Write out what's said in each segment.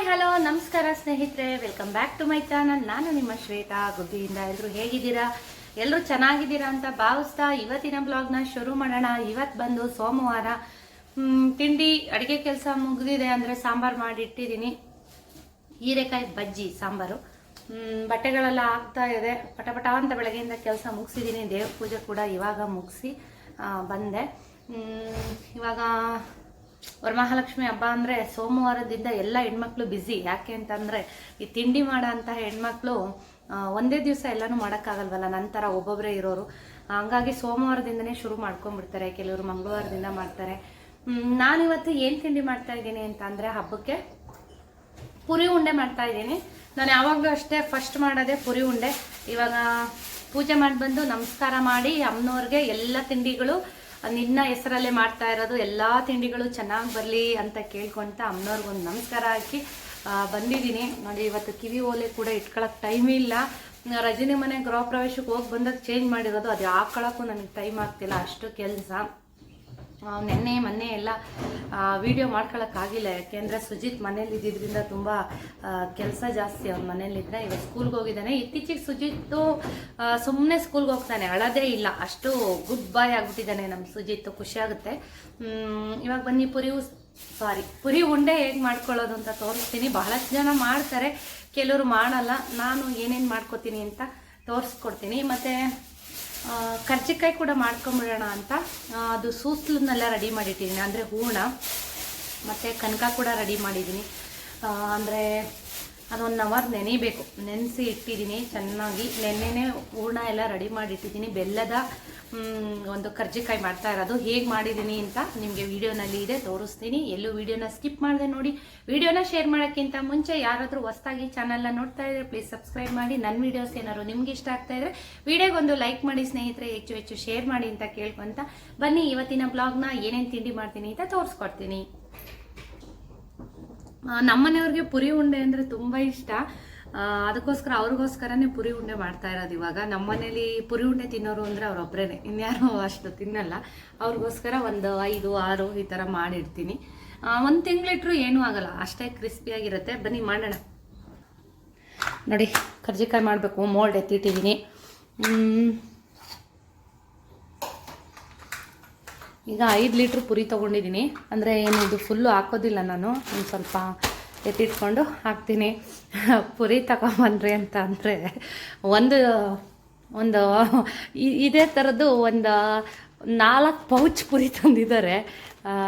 Hi, hello, ನಮಸ್ಕಾರ ಸ್ನೇಹಿತರೆ. Welcome back to my channel ನಾನು ನಿಮ್ಮ ಶ್ವೇತಾ. ಗುಬ್ಬಿಯಿಂದ ಎಲ್ಲರೂ ಹೇಗಿದ್ದೀರಾ? ಎಲ್ಲರೂ ಚೆನ್ನಾಗಿದ್ದೀರಾ ಅಂತ ಭಾವಿಸ್ತಾ ಇವತ್ತಿನ ಬ್ಲಾಗ್ನ ಶುರು ಮಾಡೋಣ. ಇವತ್ತು ಬಂದು ಸೋಮವಾರ ತಿಂಡಿ, ಅಡುಗೆ ಕೆಲಸ ಮುಗಿದಿದೆ ಅಂದರೆ ಸಾಂಬಾರು ಮಾಡಿಟ್ಟಿದ್ದೀನಿ. ಹೀರೆಕಾಯಿ ಬಜ್ಜಿ, ಸಾಂಬಾರು. ಬಟ್ಟೆಗಳೆಲ್ಲ ಆಗ್ತಾ ಇದೆ. ಪಟ ಅಂತ ಬೆಳಗ್ಗೆಯಿಂದ ಕೆಲಸ ಮುಗಿಸಿದ್ದೀನಿ. ದೇವ್ರ ಪೂಜೆ ಕೂಡ ಇವಾಗ ಮುಗಿಸಿ ಬಂದೆ. ಇವಾಗ ವರಮಹಾಲಕ್ಷ್ಮಿ ಹಬ್ಬ ಅಂದರೆ ಸೋಮವಾರದಿಂದ ಎಲ್ಲ ಹೆಣ್ಮಕ್ಳು ಬ್ಯುಸಿ ಯಾಕೆ ಅಂತಂದರೆ ಈ ತಿಂಡಿ ಮಾಡೋ ಹೆಣ್ಮಕ್ಳು ಒಂದೇ ದಿವಸ ಎಲ್ಲನೂ ಮಾಡೋಕ್ಕಾಗಲ್ವಲ್ಲ, ನಂತರ ಒಬ್ಬೊಬ್ಬರೇ ಇರೋರು. ಹಂಗಾಗಿ ಸೋಮವಾರದಿಂದನೇ ಶುರು ಮಾಡ್ಕೊಂಡ್ಬಿಡ್ತಾರೆ, ಕೆಲವರು ಮಂಗಳವಾರದಿಂದ ಮಾಡ್ತಾರೆ. ನಾನು ನಾನಿವತ್ತು ಏನು ತಿಂಡಿ ಮಾಡ್ತಾ ಇದ್ದೀನಿ ಅಂತ ಹಬ್ಬಕ್ಕೆ? ಪುರಿ ಉಂಡೆ ಮಾಡ್ತಾ ಇದ್ದೀನಿ. ನಾನು ಯಾವಾಗಲೂ ಅಷ್ಟೇ ಫಸ್ಟ್ ಮಾಡೋದೇ ಪುರಿ ಉಂಡೆ. ಇವಾಗ ಪೂಜೆ ಮಾಡಿ ಬಂದು ನಮಸ್ಕಾರ ಮಾಡಿ ಅಮ್ಮನವ್ರಿಗೆ ಎಲ್ಲ ತಿಂಡಿಗಳು ನಿನ್ನ ಹೆಸರಲ್ಲೇ ಮಾಡ್ತಾ ಇರೋದು ಎಲ್ಲ ತಿಂಡಿಗಳು ಚೆನ್ನಾಗಿ ಬರಲಿ ಅಂತ ಕೇಳ್ಕೊತ ಅಮ್ಮನವ್ರಿಗೊಂದು ನಮಸ್ಕಾರ ಹಾಕಿ ಬಂದಿದ್ದೀನಿ. ನೋಡಿ, ಇವತ್ತು ಕಿವಿ ಓಲೆ ಕೂಡ ಇಟ್ಕೊಳಕ್ಕೆ ಟೈಮ್ ಇಲ್ಲ. ರಜನಿ ಮನೆ ಗೃಹ ಪ್ರವೇಶಕ್ಕೆ ಹೋಗಿ ಬಂದಾಗ ಚೇಂಜ್ ಮಾಡಿರೋದು ಅದು ಹಾಕೊಳ್ಳೋಕ್ಕೂ ನನಗೆ ಟೈಮ್ ಆಗ್ತಿಲ್ಲ. ಅಷ್ಟು ಕೆಲಸ. ನೆನ್ನೆ, ಮೊನ್ನೆ ಎಲ್ಲ ವಿಡಿಯೋ ಮಾಡ್ಕೊಳಕ್ಕಾಗಿಲ್ಲ. ಯಾಕೆಂದರೆ ಸುಜಿತ್ ಮನೇಲಿ ಇದ್ದಿದ್ದರಿಂದ ತುಂಬ ಕೆಲಸ ಜಾಸ್ತಿ ಅವ್ನ ಮನೇಲಿದ್ದರೆ ಇವಾಗ ಸ್ಕೂಲ್ಗೆ ಹೋಗಿದ್ದಾನೆ. ಇತ್ತೀಚೆಗೆ ಸುಜಿತ್ತು ಸುಮ್ಮನೆ ಸ್ಕೂಲ್ಗೆ ಹೋಗ್ತಾನೆ. ಅಳದೇ ಇಲ್ಲ. ಅಷ್ಟು ಗುಡ್ ಬಾಯ್ ಆಗ್ಬಿಟ್ಟಿದ್ದಾನೆ ನಮ್ಮ ಸುಜಿತ್. ಖುಷಿಯಾಗುತ್ತೆ ಇವಾಗ ಬನ್ನಿ, ಪುರಿ ಸಾರಿ ಪುರಿ ಉಂಡೆ ಹೇಗೆ ಮಾಡ್ಕೊಳ್ಳೋದು ಅಂತ ತೋರಿಸ್ತೀನಿ. ಬಹಳಷ್ಟು ಜನ ಮಾಡ್ತಾರೆ. ಕೆಲವರು ಮಾಡಲ್ಲ. ನಾನು ಏನೇನು ಮಾಡ್ಕೋತೀನಿ ಅಂತ ತೋರಿಸ್ಕೊಡ್ತೀನಿ. ಮತ್ತು ಕರ್ಜಿಕಾಯಿ ಕೂಡ ಮಾಡ್ಕೊಂಬಿಡೋಣ ಅಂತ. ಅದು ಸೂಸ್ಲನ್ನೆಲ್ಲ ರೆಡಿ ಮಾಡಿಟ್ಟಿದ್ದೀನಿ ಅಂದರೆ ಹೂರ್ಣ, ಮತ್ತು ಕನಕ ಕೂಡ ರೆಡಿ ಮಾಡಿದ್ದೀನಿ ಅಂದರೆ ಅದೊಂದು ಅವರ್ ನೆನಿಬೇಕು. ನೆನೆಸಿ ಇಟ್ಟಿದ್ದೀನಿ ಚೆನ್ನಾಗಿ. ನೆನ್ನೆನೇ ಹೂರ್ಣ ಎಲ್ಲ ರೆಡಿ ಮಾಡಿ ಇಟ್ಟಿದ್ದೀನಿ ಬೆಲ್ಲದ ಒಂದು ಕರ್ಜಿಕಾಯಿ ಮಾಡ್ತಾ ಇರೋದು. ಹೇಗೆ ಮಾಡಿದ್ದೀನಿ ಅಂತ ನಿಮಗೆ ವಿಡಿಯೋನಲ್ಲಿ ಇದೆ, ತೋರಿಸ್ತೀನಿ. ಎಲ್ಲೂ ವಿಡಿಯೋನ ಸ್ಕಿಪ್ ಮಾಡಿದೆ ನೋಡಿ. ವಿಡಿಯೋನ ಶೇರ್ ಮಾಡೋಕ್ಕಿಂತ ಮುಂಚೆ ಯಾರಾದರೂ ಹೊಸ್ದಾಗಿ ಚಾನಲ್ನ ನೋಡ್ತಾ ಇದ್ರೆ ಪ್ಲೀಸ್ ಸಬ್ಸ್ಕ್ರೈಬ್ ಮಾಡಿ. ನನ್ನ ವಿಡಿಯೋಸ್ ಏನಾದ್ರು ನಿಮ್ಗೆ ಇಷ್ಟ ಆಗ್ತಾ ಇದ್ರೆ ವಿಡಿಯೋಗೊಂದು ಲೈಕ್ ಮಾಡಿ, ಸ್ನೇಹಿತರೆ, ಹೆಚ್ಚು ಹೆಚ್ಚು ಶೇರ್ ಮಾಡಿ ಅಂತ ಕೇಳ್ಕೊಂತ ಬನ್ನಿ. ಇವತ್ತಿನ ಬ್ಲಾಗ್ನ ಏನೇನು ತಿಂಡಿ ಮಾಡ್ತೀನಿ ಅಂತ ತೋರಿಸ್ಕೊಡ್ತೀನಿ. ನಮ್ಮನೆಯವ್ರಿಗೆ ಪುರಿ ಉಂಡೆ ಅಂದರೆ ತುಂಬ ಇಷ್ಟ. ಅದಕ್ಕೋಸ್ಕರ ಅವ್ರಿಗೋಸ್ಕರನೇ ಪುರಿ ಉಂಡೆ ಮಾಡ್ತಾ ಇರೋದು ಇವಾಗ. ನಮ್ಮನೇಲಿ ಪುರಿ ಉಂಡೆ ತಿನ್ನೋರು ಅಂದರೆ ಅವರೊಬ್ಬರೇ ಇನ್ಯಾರು ಅಷ್ಟು ತಿನ್ನಲ್ಲ. ಅವ್ರಿಗೋಸ್ಕರ ಒಂದು ಐದು, ಆರು ಈ ಥರ ಮಾಡಿರ್ತೀನಿ. ಒಂದು ತಿಂಗಳಿಟ್ರು ಏನೂ ಆಗಲ್ಲ. ಅಷ್ಟೇ ಕ್ರಿಸ್ಪಿಯಾಗಿರುತ್ತೆ ಬನ್ನಿ ಮಾಡೋಣ. ನೋಡಿ, ಕರ್ಜಿಕಾಯಿ ಮಾಡಬೇಕು. ಮೋಲ್ಡ್ ಎತ್ತಿಟ್ಟಿದ್ದೀನಿ. ಈಗ ಐದು ಲೀಟ್ರ್ ಪುರಿ ತೊಗೊಂಡಿದ್ದೀನಿ. ಅಂದರೆ ಏನು ಇದು ಫುಲ್ಲು ಹಾಕೋದಿಲ್ಲ ನಾನು. ಒಂದು ಸ್ವಲ್ಪ ಎತ್ತಿಟ್ಕೊಂಡು ಹಾಕ್ತೀನಿ. ಪುರಿ ತಗೊಂಬಂದ್ರೆ ಅಂತ ಅಂದರೆ ಒಂದು ಒಂದು ಇದೇ ಥರದ್ದು ಒಂದು ನಾಲ್ಕು ಪೌಚ್ ಪುರಿ ತಂದಿದ್ದಾರೆ.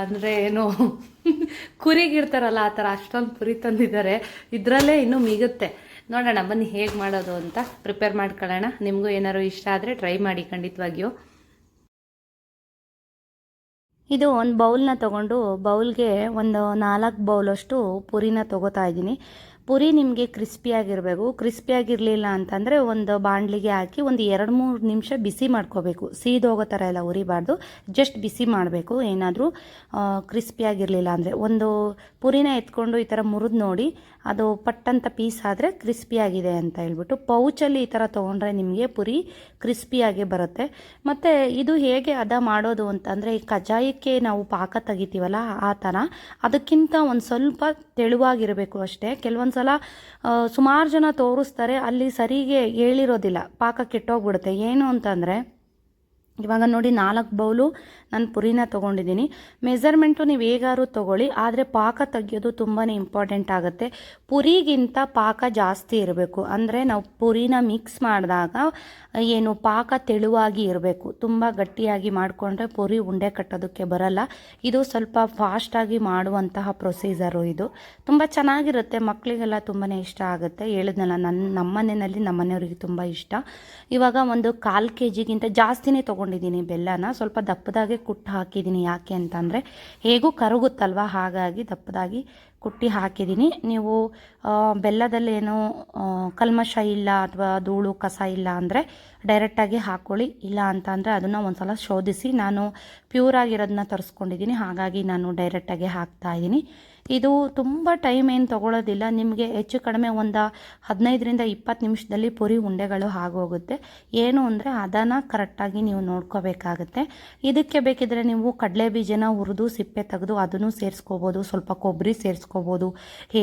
ಅಂದರೆ ಏನು ಕುರಿಗಿರ್ತಾರಲ್ಲ ಆ ಥರ ಅಷ್ಟೊಂದು ಪುರಿ ತಂದಿದ್ದಾರೆ. ಇದರಲ್ಲೇ ಇನ್ನೂ ಮಿಗುತ್ತೆ. ನೋಡೋಣ, ಬನ್ನಿ ಹೇಗೆ ಮಾಡೋದು ಅಂತ. ಪ್ರಿಪೇರ್ ಮಾಡ್ಕೊಳ್ಳೋಣ. ನಿಮಗೂ ಏನಾದ್ರು ಇಷ್ಟ ಆದರೆ ಟ್ರೈ ಮಾಡಿ ಖಂಡಿತವಾಗಿಯೂ. ಇದು ಒಂದು ಬೌಲ್ನ ತೊಗೊಂಡು ಬೌಲ್ಗೆ ಒಂದು ನಾಲ್ಕು ಬೌಲಷ್ಟು ಪುರಿನ ತೊಗೋತಾ ಇದ್ದೀನಿ. ಪುರಿ ನಿಮಗೆ ಕ್ರಿಸ್ಪಿಯಾಗಿರಬೇಕು ಕ್ರಿಸ್ಪಿಯಾಗಿರಲಿಲ್ಲ ಅಂತಂದರೆ ಒಂದು ಬಾಣಲಿಗೆ ಹಾಕಿ ಒಂದು ಎರಡು ಮೂರು ನಿಮಿಷ ಬಿಸಿ ಮಾಡ್ಕೋಬೇಕು. ಸೀದೋಗೋ ಥರ ಎಲ್ಲ ಉರಿಬಾರ್ದು. ಜಸ್ಟ್ ಬಿಸಿ ಮಾಡಬೇಕು. ಏನಾದರೂ ಕ್ರಿಸ್ಪಿಯಾಗಿರಲಿಲ್ಲ ಅಂದರೆ. ಒಂದು ಪುರಿನ ಎತ್ಕೊಂಡು ಈ ಥರ ಮುರಿದು ನೋಡಿ, ಅದು ಪಟ್ಟಂತ ಪೀಸ್ ಆದರೆ ಕ್ರಿಸ್ಪಿಯಾಗಿದೆ ಅಂತ ಹೇಳ್ಬಿಟ್ಟು ಪೌಚಲ್ಲಿ ಈ ಥರ ತೊಗೊಂಡ್ರೆ ನಿಮಗೆ ಪುರಿ ಕ್ರಿಸ್ಪಿಯಾಗಿ ಬರುತ್ತೆ. ಮತ್ತು ಇದು ಹೇಗೆ ಅದ ಮಾಡೋದು ಅಂತಂದರೆ, ಈ ಕಜಾಯಕ್ಕೆ ನಾವು ಪಾಕ ತೆಗಿತೀವಲ್ಲ, ಆ ಥರ ಅದಕ್ಕಿಂತ ಒಂದು ಸ್ವಲ್ಪ ತೆಳುವಾಗಿರಬೇಕು ಅಷ್ಟೇ. ಕೆಲವೊಂದು ಸಲ ಸುಮಾರು ಜನ ತೋರಿಸ್ತಾರೆ ಅಲ್ಲಿ ಸರಿಗೆ ಹೇಳಿರೋದಿಲ್ಲ ಪಾಕ ಕೆಟ್ಟೋಗ್ಬಿಡುತ್ತೆ. ಏನು ಅಂತಂದರೆ ಇವಾಗ ನೋಡಿ ನಾಲ್ಕು ಬೌಲು ನಾನು ಪುರಿನ ತೊಗೊಂಡಿದ್ದೀನಿ. ಮೆಸರ್ಮೆಂಟು ನೀವು ಹೇಗಾದ್ರೂ ತೊಗೊಳ್ಳಿ, ಆದರೆ ಪಾಕ ತೆಗೆಯೋದು ತುಂಬಾ ಇಂಪಾರ್ಟೆಂಟ್ ಆಗುತ್ತೆ. ಪುರಿಗಿಂತ ಪಾಕ ಜಾಸ್ತಿ ಇರಬೇಕು. ಅಂದರೆ ನಾವು ಪುರಿನ ಮಿಕ್ಸ್ ಮಾಡಿದಾಗ ಏನು ಪಾಕ ತೆಳುವಾಗಿ ಇರಬೇಕು. ತುಂಬ ಗಟ್ಟಿಯಾಗಿ ಮಾಡಿಕೊಂಡ್ರೆ ಪುರಿ ಉಂಡೆ ಕಟ್ಟೋದಕ್ಕೆ ಬರಲ್ಲ. ಇದು ಸ್ವಲ್ಪ ಫಾಸ್ಟಾಗಿ ಮಾಡುವಂತಹ ಪ್ರೊಸೀಜರು ಇದು. ತುಂಬ ಚೆನ್ನಾಗಿರುತ್ತೆ. ಮಕ್ಕಳಿಗೆಲ್ಲ ತುಂಬಾ ಇಷ್ಟ ಆಗುತ್ತೆ. ಹೇಳಿದ್ನಲ್ಲ ನನ್ನ ನಮ್ಮನೆಯಲ್ಲಿ ನಮ್ಮನೆಯವರಿಗೆ ತುಂಬ ಇಷ್ಟ. ಇವಾಗ ಒಂದು ಕಾಲು ಕೆ ಜಿಗಿಂತ ಜಾಸ್ತಿನೇ ತೊಗೊಂಡಿದ್ದೀನಿ ಬೆಲ್ಲನ. ಸ್ವಲ್ಪ ದಪ್ಪದಾಗೆ ಕುಟ್ಟು ಹಾಕಿದ್ದೀನಿ. ಯಾಕೆ ಅಂತಂದರೆ ಹೇಗೂ ಕರಗುತ್ತಲ್ವ? ಹಾಗಾಗಿ ದಪ್ಪದಾಗಿ ಕುಟ್ಟಿ ಹಾಕಿದ್ದೀನಿ. ನೀವು ಬೆಲ್ಲದಲ್ಲೇನು ಕಲ್ಮಶ ಇಲ್ಲ ಅಥವಾ ಧೂಳು, ಕಸ ಇಲ್ಲ ಅಂದರೆ ಡೈರೆಕ್ಟಾಗಿ ಹಾಕ್ಕೊಳ್ಳಿ ಇಲ್ಲ ಅಂತ ಅಂದರೆ ಅದನ್ನು ಒಂದು ಸಲ ಶೋಧಿಸಿ. ನಾನು ಪ್ಯೂರ್ ಆಗಿರೋದನ್ನ ತರಿಸ್ಕೊಂಡಿದ್ದೀನಿ. ಹಾಗಾಗಿ ನಾನು ಡೈರೆಕ್ಟಾಗಿ ಹಾಕ್ತಾ ಇದ್ದೀನಿ. ಇದು ತುಂಬ ಟೈಮ್ ಏನು ತೊಗೊಳೋದಿಲ್ಲ. ನಿಮಗೆ ಹೆಚ್ಚು ಕಡಿಮೆ ಒಂದು ಹದಿನೈದರಿಂದ ಇಪ್ಪತ್ತು ನಿಮಿಷದಲ್ಲಿ ಪುರಿ ಉಂಡೆಗಳು ಆಗೋಗುತ್ತೆ ಏನು ಅಂದರೆ ಅದನ್ನು ಕರೆಕ್ಟಾಗಿ ನೀವು ನೋಡ್ಕೋಬೇಕಾಗುತ್ತೆ. ಇದಕ್ಕೆ ಬೇಕಿದ್ರೆ ನೀವು ಕಡಲೆ ಬೀಜನ ಹುರಿದು ಸಿಪ್ಪೆ ತೆಗೆದು ಅದನ್ನು ಸೇರಿಸ್ಕೋಬೋದು. ಸ್ವಲ್ಪ ಕೊಬ್ಬರಿ ಸೇರಿಸ್ಕೋಬೋದು.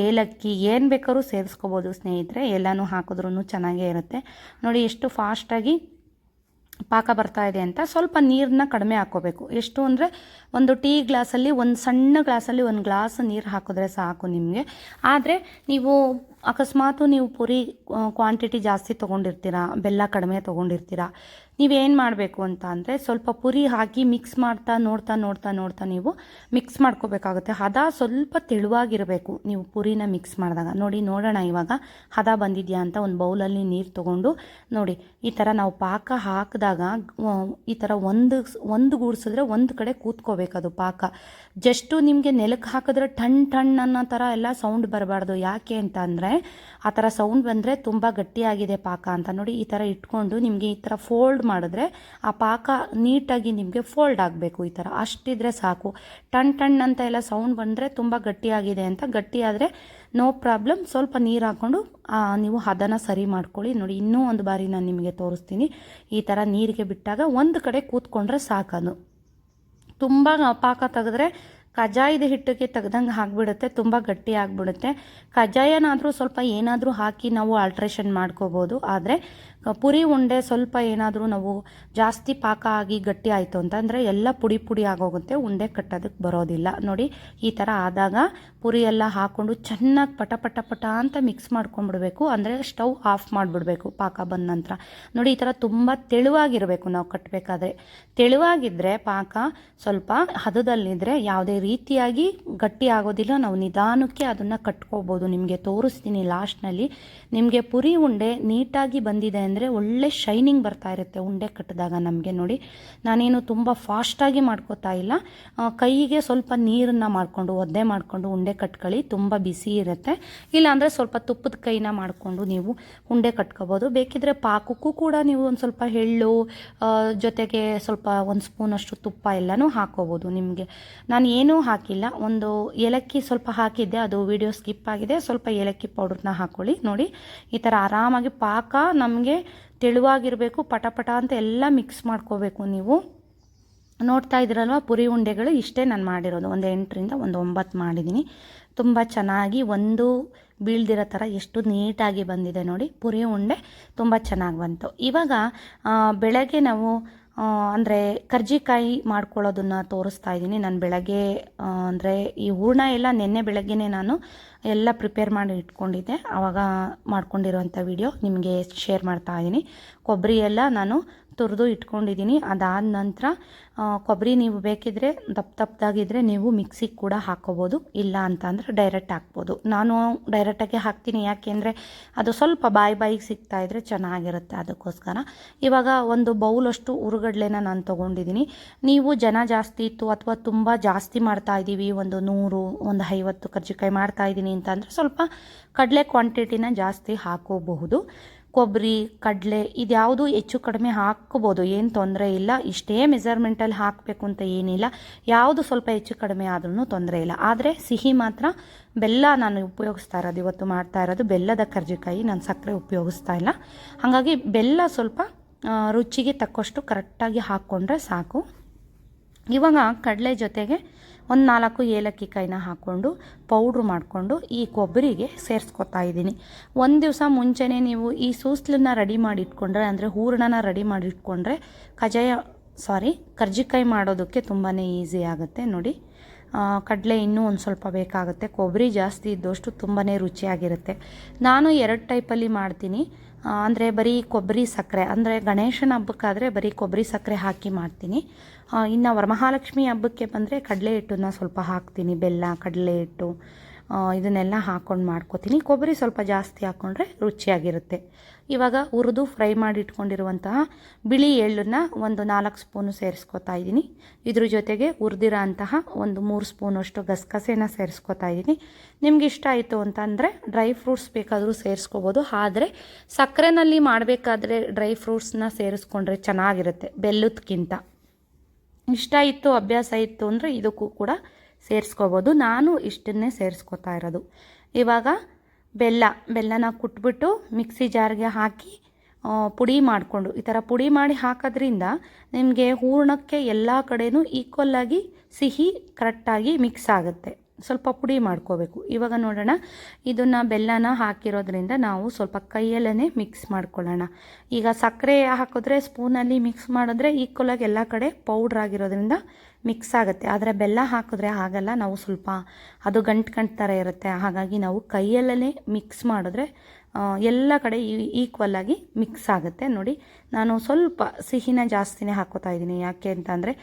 ಏಲಕ್ಕಿ ಏನು ಬೇಕಾದ್ರೂ ಸೇರಿಸ್ಕೋಬೋದು ಸ್ನೇಹಿತರೆ. ಎಲ್ಲನೂ ಹಾಕಿದ್ರೂ ಚೆನ್ನಾಗೇ ಇರುತ್ತೆ. ನೋಡಿ ಎಷ್ಟು ಫಾಸ್ಟಾಗಿ ಪಾಕ ಬರ್ತಾ ಇದೆ ಅಂತ ಸ್ವಲ್ಪ ನೀರನ್ನ ಕಡಿಮೆ ಹಾಕೋಬೇಕು. ಎಷ್ಟು ಅಂದರೆ ಒಂದು ಟೀ ಗ್ಲಾಸಲ್ಲಿ ಒಂದು ಸಣ್ಣ ಗ್ಲಾಸಲ್ಲಿ ಒಂದು ಗ್ಲಾಸ್ ನೀರು ಹಾಕಿದ್ರೆ ಸಾಕು ನಿಮಗೆ. ಆದರೆ ನೀವು ಅಕಸ್ಮಾತು ನೀವು ಪುರಿ ಕ್ವಾಂಟಿಟಿ ಜಾಸ್ತಿ ತೊಗೊಂಡಿರ್ತೀರಾ, ಬೆಲ್ಲ ಕಡಿಮೆ ತೊಗೊಂಡಿರ್ತೀರಾ ನೀವೇನು ಮಾಡಬೇಕು ಅಂತ ಅಂದರೆ ಸ್ವಲ್ಪ ಪುರಿ ಹಾಕಿ ಮಿಕ್ಸ್ ಮಾಡ್ತಾ ನೋಡ್ತಾ ನೋಡ್ತಾ ನೋಡ್ತಾ ನೀವು ಮಿಕ್ಸ್ ಮಾಡ್ಕೋಬೇಕಾಗುತ್ತೆ. ಹದ ಸ್ವಲ್ಪ ತೆಳುವಾಗಿರಬೇಕು. ನೀವು ಪುರಿನ ಮಿಕ್ಸ್ ಮಾಡಿದಾಗ. ನೋಡಿ, ನೋಡೋಣ ಇವಾಗ ಹದ ಬಂದಿದೆಯಾ ಅಂತ ಒಂದು ಬೌಲಲ್ಲಿ ನೀರು ತೊಗೊಂಡು ನೋಡಿ, ಈ ಥರ ನಾವು ಪಾಕ ಹಾಕಿದಾಗ ಈ ಥರ ಒಂದು ಒಂದು ಗೂಡಿಸಿದ್ರೆ ಒಂದು ಕಡೆ ಕೂತ್ಕೋಬೇಕದು ಪಾಕ. ಜಸ್ಟು ನಿಮಗೆ ನೆಲಕ್ಕೆ ಹಾಕಿದ್ರೆ ಠಣ್ ಟಣ್ ಅನ್ನೋ ಥರ ಎಲ್ಲ ಸೌಂಡ್ ಬರಬಾರ್ದು. ಯಾಕೆ ಅಂತ ಅಂದರೆ ಆ ಥರ ಸೌಂಡ್ ಬಂದರೆ ತುಂಬ ಗಟ್ಟಿಯಾಗಿದೆ ಪಾಕ ಅಂತ. ನೋಡಿ, ಈ ಥರ ಇಟ್ಕೊಂಡು ನಿಮಗೆ ಈ ಥರ ಫೋಲ್ಡ್ ಮಾಡಿದ್ರೆ ಆ ಪಾಕ ನೀಟಾಗಿ ನಿಮಗೆ ಫೋಲ್ಡ್ ಆಗಬೇಕು ಈ ಥರ ಅಷ್ಟಿದ್ರೆ ಸಾಕು. ಟನ್ ಟಣ್ ಅಂತ ಎಲ್ಲ ಸೌಂಡ್ ಬಂದರೆ ತುಂಬ ಗಟ್ಟಿಯಾಗಿದೆ ಅಂತ. ಗಟ್ಟಿಯಾದರೆ ನೋ ಪ್ರಾಬ್ಲಮ್ ಸ್ವಲ್ಪ ನೀರು ಹಾಕ್ಕೊಂಡು ನೀವು ಹದನ ಸರಿ ಮಾಡ್ಕೊಳ್ಳಿ. ನೋಡಿ, ಇನ್ನೂ ಒಂದು ಬಾರಿ ನಾನು ನಿಮಗೆ ತೋರಿಸ್ತೀನಿ. ಈ ಥರ ನೀರಿಗೆ ಬಿಟ್ಟಾಗ ಒಂದು ಕಡೆ ಕೂತ್ಕೊಂಡ್ರೆ ಸಾಕದು. ತುಂಬ ಪಾಕ ತೆಗೆದ್ರೆ ಕಜಾಯದ ಹಿಟ್ಟಿಗೆ ತೆಗ್ದಂಗೆ ಆಗಿಬಿಡುತ್ತೆ. ತುಂಬ ಗಟ್ಟಿ ಆಗಿಬಿಡುತ್ತೆ. ಕಜಾಯನಾದರೂ ಸ್ವಲ್ಪ ಏನಾದರೂ ಹಾಕಿ ನಾವು ಆಲ್ಟ್ರೇಷನ್ ಮಾಡ್ಕೋಬೋದು. ಆದರೆ ಪುರಿ ಉಂಡೆ ಸ್ವಲ್ಪ ಏನಾದರೂ ನಾವು ಜಾಸ್ತಿ ಪಾಕ ಆಗಿ ಗಟ್ಟಿ ಆಯಿತು ಅಂತಂದರೆ ಎಲ್ಲ ಪುಡಿ ಪುಡಿ ಆಗೋಗುತ್ತೆ, ಉಂಡೆ ಕಟ್ಟೋದಕ್ಕೆ ಬರೋದಿಲ್ಲ. ನೋಡಿ, ಈ ಥರ ಆದಾಗ ಪುರಿ ಎಲ್ಲ ಹಾಕ್ಕೊಂಡು ಚೆನ್ನಾಗಿ ಪಟ ಪಟ ಪಟ ಅಂತ ಮಿಕ್ಸ್ ಮಾಡ್ಕೊಂಡ್ಬಿಡ್ಬೇಕು. ಅಂದರೆ ಸ್ಟವ್ ಆಫ್ ಮಾಡಿಬಿಡ್ಬೇಕು ಪಾಕ ಬಂದ ನಂತರ. ನೋಡಿ, ಈ ಥರ ತುಂಬ ತೆಳುವಾಗಿರಬೇಕು ನಾವು ಕಟ್ಟಬೇಕಾದ್ರೆ ತೆಳುವಾಗಿದ್ದರೆ ಪಾಕ ಸ್ವಲ್ಪ ಹದದಲ್ಲಿದ್ದರೆ ಯಾವುದೇ ರೀತಿಯಾಗಿ ಗಟ್ಟಿ ಆಗೋದಿಲ್ಲ. ನಾವು ನಿಧಾನಕ್ಕೆ ಅದನ್ನು ಕಟ್ಕೋಬೋದು. ನಿಮಗೆ ತೋರಿಸ್ತೀನಿ ಲಾಸ್ಟ್ನಲ್ಲಿ ನಿಮಗೆ ಪುರಿ ಉಂಡೆ ನೀಟಾಗಿ ಬಂದಿದೆ ಅಂದರೆ ಒಳ್ಳೆ ಶೈನಿಂಗ್ ಬರ್ತಾ ಇರುತ್ತೆ ಉಂಡೆ ಕಟ್ಟಿದಾಗ ನಮಗೆ ನೋಡಿ. ನಾನೇನು ತುಂಬ ಫಾಸ್ಟಾಗಿ ಮಾಡ್ಕೋತಾ ಇಲ್ಲ. ಕೈಗೆ ಸ್ವಲ್ಪ ನೀರನ್ನು ಮಾಡಿಕೊಂಡು, ಒದ್ದೆ ಮಾಡಿಕೊಂಡು ಉಂಡೆ ಕಟ್ಕೊಳ್ಳಿ, ತುಂಬ ಬಿಸಿ ಇರುತ್ತೆ. ಇಲ್ಲಾಂದರೆ ಸ್ವಲ್ಪ ತುಪ್ಪದ ಕೈನ ಮಾಡಿಕೊಂಡು ನೀವು ಉಂಡೆ ಕಟ್ಕೋಬೋದು. ಬೇಕಿದ್ರೆ ಪಾಕಕ್ಕೂ ಕೂಡ ನೀವು ಒಂದು ಸ್ವಲ್ಪ ಎಳ್ಳು ಜೊತೆಗೆ ಸ್ವಲ್ಪ ಒಂದು ಸ್ಪೂನಷ್ಟು ತುಪ್ಪ ಎಲ್ಲನೂ ಹಾಕೋಬೋದು ನಿಮಗೆ. ನಾನು ಏನೂ ಹಾಕಿಲ್ಲ. ಒಂದು ಏಲಕ್ಕಿ ಸ್ವಲ್ಪ ಹಾಕಿದ್ದೆ, ಅದು ವಿಡಿಯೋ ಸ್ಕಿಪ್ ಆಗಿದೆ. ಸ್ವಲ್ಪ ಏಲಕ್ಕಿ ಪೌಡ್ರನ್ನ ಹಾಕೊಳ್ಳಿ ನೋಡಿ. ಈ ಥರ ಆರಾಮಾಗಿ ಪಾಕ ನಮಗೆ ತೆಳುವಾಗಿರಬೇಕು ಪಟ ಪಟ ಅಂತ ಎಲ್ಲ ಮಿಕ್ಸ್ ಮಾಡ್ಕೋಬೇಕು ನೀವು. ನೋಡ್ತಾ ಇದ್ದೀರಲ್ವ, ಪುರಿ ಉಂಡೆಗಳು ಇಷ್ಟೇ ನಾನು ಮಾಡಿರೋದು. ಒಂದು ಎಂಟರಿಂದ ಒಂದು ಒಂಬತ್ತು ಮಾಡಿದ್ದೀನಿ ತುಂಬ ಚೆನ್ನಾಗಿ ಒಂದು ಬೀಳ್ದಿರೋ ಥರ ಎಷ್ಟು ನೀಟಾಗಿ ಬಂದಿದೆ ನೋಡಿ. ಪುರಿ ಉಂಡೆ ತುಂಬ ಚೆನ್ನಾಗಿ ಬಂತು. ಇವಾಗ ಬೆಳಗ್ಗೆ ನಾವು ಅಂದರೆ ಕರ್ಜಿಕಾಯಿ ಮಾಡ್ಕೊಳ್ಳೋದನ್ನು ತೋರಿಸ್ತಾ ಇದ್ದೀನಿ. ನಾನು ಬೆಳಗ್ಗೆ ಅಂದರೆ ಈ ಹೂರ್ಣ ಎಲ್ಲ ನಿನ್ನೆ ಬೆಳಗ್ಗೆನೇ ನಾನು ಎಲ್ಲ ಪ್ರಿಪೇರ್ ಮಾಡಿ ಇಟ್ಕೊಂಡಿದ್ದೆ. ಆವಾಗ ಮಾಡ್ಕೊಂಡಿರೋಂಥ ವಿಡಿಯೋ ನಿಮಗೆ ಶೇರ್ ಮಾಡ್ತಾ ಇದ್ದೀನಿ. ಕೊಬ್ಬರಿ ಎಲ್ಲ ನಾನು ತುರಿದು ಇಟ್ಕೊಂಡಿದ್ದೀನಿ. ಅದಾದ ನಂತರ ಕೊಬ್ಬರಿ ನೀವು ಬೇಕಿದ್ರೆ, ದಪ್ಪ ದಪ್ಪದಾಗಿದ್ದರೆ ನೀವು ಮಿಕ್ಸಿಗೆ ಕೂಡ ಹಾಕೋಬೋದು. ಇಲ್ಲ ಅಂತ ಅಂದರೆ ಡೈರೆಕ್ಟ್ ಹಾಕ್ಬೋದು. ನಾನು ಡೈರೆಕ್ಟಾಗಿ ಹಾಕ್ತೀನಿ. ಯಾಕೆಂದರೆ ಅದು ಸ್ವಲ್ಪ ಬಾಯಿ ಬಾಯಿಗೆ ಸಿಗ್ತಾ ಇದ್ದರೆ ಚೆನ್ನಾಗಿರುತ್ತೆ ಅದಕ್ಕೋಸ್ಕರ. ಇವಾಗ ಒಂದು ಬೌಲಷ್ಟು ಉರುಗಡ್ಲೆನ ನಾನು ತೊಗೊಂಡಿದ್ದೀನಿ ನೀವು ಜನ ಜಾಸ್ತಿ ಇತ್ತು ಅಥವಾ ತುಂಬ ಜಾಸ್ತಿ ಮಾಡ್ತಾ ಇದ್ದೀವಿ ಒಂದು ನೂರು, ಒಂದು ಐವತ್ತು ಕರ್ಜಿಕಾಯಿ ಮಾಡ್ತಾ ಇದ್ದೀನಿ ಅಂತಂದರೆ ಸ್ವಲ್ಪ ಕಡಲೆ ಕ್ವಾಂಟಿಟಿನ ಜಾಸ್ತಿ ಹಾಕೋಬಹುದು. ಕೊಬ್ಬರಿ, ಕಡಲೆ ಇದ್ಯಾವುದು ಹೆಚ್ಚು ಕಡಿಮೆ ಹಾಕ್ಬೋದು. ಏನು ತೊಂದರೆ ಇಲ್ಲ. ಇಷ್ಟೇ ಮೆಜರ್ಮೆಂಟಲ್ಲಿ ಹಾಕಬೇಕು ಅಂತ ಏನಿಲ್ಲ. ಯಾವುದು ಸ್ವಲ್ಪ ಹೆಚ್ಚು ಕಡಿಮೆ ಆದ್ರೂ ತೊಂದರೆ ಇಲ್ಲ. ಆದರೆ ಸಿಹಿ ಮಾತ್ರ ಬೆಲ್ಲ ನಾನು ಉಪಯೋಗಿಸ್ತಾ ಇರೋದು. ಇವತ್ತು ಮಾಡ್ತಾ ಇರೋದು ಬೆಲ್ಲದ ಕರ್ಜಿಕಾಯಿ. ನಾನು ಸಕ್ಕರೆ ಉಪಯೋಗಿಸ್ತಾ ಇಲ್ಲ. ಹಾಗಾಗಿ ಬೆಲ್ಲ ಸ್ವಲ್ಪ ರುಚಿಗೆ ತಕ್ಕಷ್ಟು ಕರೆಕ್ಟಾಗಿ ಹಾಕ್ಕೊಂಡ್ರೆ ಸಾಕು. ಇವಾಗ ಕಡಲೆ ಜೊತೆಗೆ ಒಂದು ನಾಲ್ಕು ಏಲಕ್ಕಿ ಕಾಯಿನ ಹಾಕ್ಕೊಂಡು ಪೌಡ್ರ್ ಮಾಡಿಕೊಂಡು ಈ ಕೊಬ್ಬರಿಗೆ ಸೇರಿಸ್ಕೊತಾ ಇದ್ದೀನಿ. ಒಂದು ದಿವಸ ಮುಂಚೆನೇ ನೀವು ಈ ಸೂಸ್ಲನ್ನ ರೆಡಿ ಮಾಡಿ ಇಟ್ಕೊಂಡ್ರೆ ಅಂದರೆ ಹೂರಣನ ರೆಡಿ ಮಾಡಿ ಇಟ್ಕೊಂಡ್ರೆ ಕಜಾಯ ಸಾರಿ ಕರ್ಜಿಕಾಯಿ ಮಾಡೋದಕ್ಕೆ ತುಂಬಾ ಈಸಿ ಆಗುತ್ತೆ. ನೋಡಿ ಕಡಲೆ ಇನ್ನೂ ಒಂದು ಸ್ವಲ್ಪ ಬೇಕಾಗುತ್ತೆ. ಕೊಬ್ಬರಿ ಜಾಸ್ತಿ ಇದ್ದಷ್ಟು ತುಂಬಾ ರುಚಿಯಾಗಿರುತ್ತೆ. ನಾನು ಎರಡು ಟೈಪಲ್ಲಿ ಮಾಡ್ತೀನಿ. ಅಂದರೆ ಬರೀ ಕೊಬ್ಬರಿ ಸಕ್ಕರೆ ಅಂದರೆ ಗಣೇಶನ ಹಬ್ಬಕ್ಕಾದರೆ ಬರೀ ಕೊಬ್ಬರಿ ಸಕ್ಕರೆ ಹಾಕಿ ಮಾಡ್ತೀನಿ. ಇನ್ನು ವರಮಹಾಲಕ್ಷ್ಮಿ ಹಬ್ಬಕ್ಕೆ ಬಂದರೆ ಕಡಲೆ ಹಿಟ್ಟನ್ನ ಸ್ವಲ್ಪ ಹಾಕ್ತೀನಿ. ಬೆಲ್ಲ, ಕಡಲೆ ಹಿಟ್ಟು ಇದನ್ನೆಲ್ಲ ಹಾಕ್ಕೊಂಡು ಮಾಡ್ಕೋತೀನಿ. ಕೊಬ್ಬರಿ ಸ್ವಲ್ಪ ಜಾಸ್ತಿ ಹಾಕ್ಕೊಂಡ್ರೆ ರುಚಿಯಾಗಿರುತ್ತೆ. ಇವಾಗ ಹುರಿದು ಫ್ರೈ ಮಾಡಿ ಇಟ್ಕೊಂಡಿರುವಂತಹ ಬಿಳಿ ಎಳ್ಳನ್ನು ಒಂದು ನಾಲ್ಕು ಸ್ಪೂನು ಸೇರಿಸ್ಕೊತಾ ಇದ್ದೀನಿ. ಇದ್ರ ಜೊತೆಗೆ ಹುರಿದಿರೋ ಅಂತಹ ಒಂದು ಮೂರು ಸ್ಪೂನಷ್ಟು ಗಸಗಸೆನ ಸೇರಿಸ್ಕೊತಾ ಇದ್ದೀನಿ. ನಿಮ್ಗೆ ಇಷ್ಟ ಆಯಿತು ಅಂತಂದರೆ ಡ್ರೈ ಫ್ರೂಟ್ಸ್ ಬೇಕಾದರೂ ಸೇರಿಸ್ಕೋಬೋದು. ಆದರೆ ಸಕ್ಕರೆನಲ್ಲಿ ಮಾಡಬೇಕಾದ್ರೆ ಡ್ರೈ ಫ್ರೂಟ್ಸ್ನ ಸೇರಿಸ್ಕೊಂಡ್ರೆ ಚೆನ್ನಾಗಿರುತ್ತೆ ಬೆಲ್ಲದಕ್ಕಿಂತ ಇಷ್ಟ ಇತ್ತು ಅಭ್ಯಾಸ ಇತ್ತು ಅಂದರೆ ಇದಕ್ಕೂ ಕೂಡ ಸೇರಿಸ್ಕೋಬೋದು. ನಾನು ಇಷ್ಟನ್ನೇ ಸೇರಿಸ್ಕೋತಾ ಇರೋದು. ಇವಾಗ ಬೆಲ್ಲ, ಬೆಲ್ಲನ ಕುಟ್ಬಿಟ್ಟು ಮಿಕ್ಸಿ ಜಾರ್ಗೆ ಹಾಕಿ ಪುಡಿ ಮಾಡಿಕೊಂಡು, ಈ ಥರ ಪುಡಿ ಮಾಡಿ ಹಾಕೋದ್ರಿಂದ ನಿಮಗೆ ಹೂರ್ಣಕ್ಕೆ ಎಲ್ಲ ಕಡೆನೂ ಈಕ್ವಲ್ಲಾಗಿ ಸಿಹಿ ಕರೆಕ್ಟಾಗಿ ಮಿಕ್ಸ್ ಆಗುತ್ತೆ. ಸ್ವಲ್ಪ ಪುಡಿ ಮಾಡ್ಕೋಬೇಕು. ಇವಾಗ ನೋಡೋಣ, ಇದನ್ನು ಬೆಲ್ಲನ ಹಾಕಿರೋದ್ರಿಂದ ನಾವು ಸ್ವಲ್ಪ ಕೈಯಲ್ಲೇ ಮಿಕ್ಸ್ ಮಾಡ್ಕೊಳ್ಳೋಣ. ಈಗ ಸಕ್ಕರೆ ಹಾಕಿದ್ರೆ ಸ್ಪೂನಲ್ಲಿ ಮಿಕ್ಸ್ ಮಾಡಿದ್ರೆ ಈಕ್ವಲಾಗಿ ಎಲ್ಲ ಕಡೆ ಪೌಡ್ರ್ ಆಗಿರೋದ್ರಿಂದ ಮಿಕ್ಸ್ ಆಗುತ್ತೆ. ಆದರೆ ಬೆಲ್ಲ ಹಾಕಿದ್ರೆ ಆಗಲ್ಲ, ನಾವು ಸ್ವಲ್ಪ ಅದು ಗಂಟು ಗಂಟು ಥರ ಇರುತ್ತೆ. ಹಾಗಾಗಿ ನಾವು ಕೈಯಲ್ಲೇ ಮಿಕ್ಸ್ ಮಾಡಿದ್ರೆ ಎಲ್ಲ ಕಡೆ ಈಕ್ವಲ್ ಆಗಿ ಮಿಕ್ಸ್ ಆಗುತ್ತೆ. ನೋಡಿ, ನಾನು ಸ್ವಲ್ಪ ಸಿಹಿನ ಜಾಸ್ತಿನೇ ಹಾಕೋತಾ ಇದ್ದೀನಿ. ಯಾಕೆ ಅಂತಂದರೆ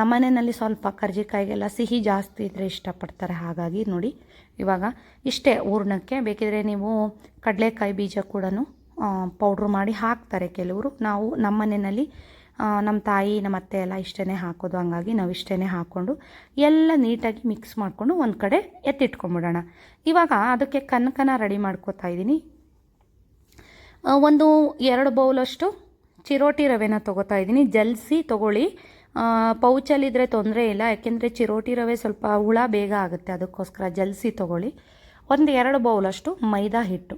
ನಮ್ಮನೆಯಲ್ಲಿ ಸ್ವಲ್ಪ ಕರ್ಜಿಕಾಯಿಗೆಲ್ಲ ಸಿಹಿ ಜಾಸ್ತಿ ಇದ್ದರೆ ಇಷ್ಟಪಡ್ತಾರೆ. ಹಾಗಾಗಿ ನೋಡಿ, ಇವಾಗ ಇಷ್ಟೇ ಹೂರ್ಣಕ್ಕೆ ಬೇಕಿದ್ರೆ ನೀವು ಕಡಲೆಕಾಯಿ ಬೀಜ ಕೂಡ ಪೌಡ್ರ್ ಮಾಡಿ ಹಾಕ್ತಾರೆ ಕೆಲವರು. ನಾವು ನಮ್ಮನೆಯಲ್ಲಿ ನಮ್ಮ ತಾಯಿ, ನಮ್ಮ ಅತ್ತೆ ಎಲ್ಲ ಇಷ್ಟೇ ಹಾಕೋದು. ಹಂಗಾಗಿ ನಾವು ಇಷ್ಟೇ ಹಾಕ್ಕೊಂಡು ಎಲ್ಲ ನೀಟಾಗಿ ಮಿಕ್ಸ್ ಮಾಡಿಕೊಂಡು ಒಂದು ಕಡೆ ಎತ್ತಿಟ್ಕೊಂಬಿಡೋಣ. ಇವಾಗ ಅದಕ್ಕೆ ಕನಕನ ರೆಡಿ ಮಾಡ್ಕೋತಾ ಇದ್ದೀನಿ. ಒಂದು ಎರಡು ಬೌಲಷ್ಟು ಚಿರೋಟಿ ರವೆನ ತೊಗೋತಾ ಇದ್ದೀನಿ. ಜಲ್ಸಿ ತೊಗೊಳ್ಳಿ. ಪೌಚಲ್ಲಿದ್ದರೆ ತೊಂದರೆ ಇಲ್ಲ, ಯಾಕೆಂದರೆ ಚಿರೋಟಿ ರವೆ ಸ್ವಲ್ಪ ಹುಳ ಬೇಗ ಆಗುತ್ತೆ, ಅದಕ್ಕೋಸ್ಕರ ಜಲ್ಸಿ ತೊಗೊಳ್ಳಿ. ಒಂದು ಎರಡು ಬೌಲಷ್ಟು ಮೈದಾ ಹಿಟ್ಟು.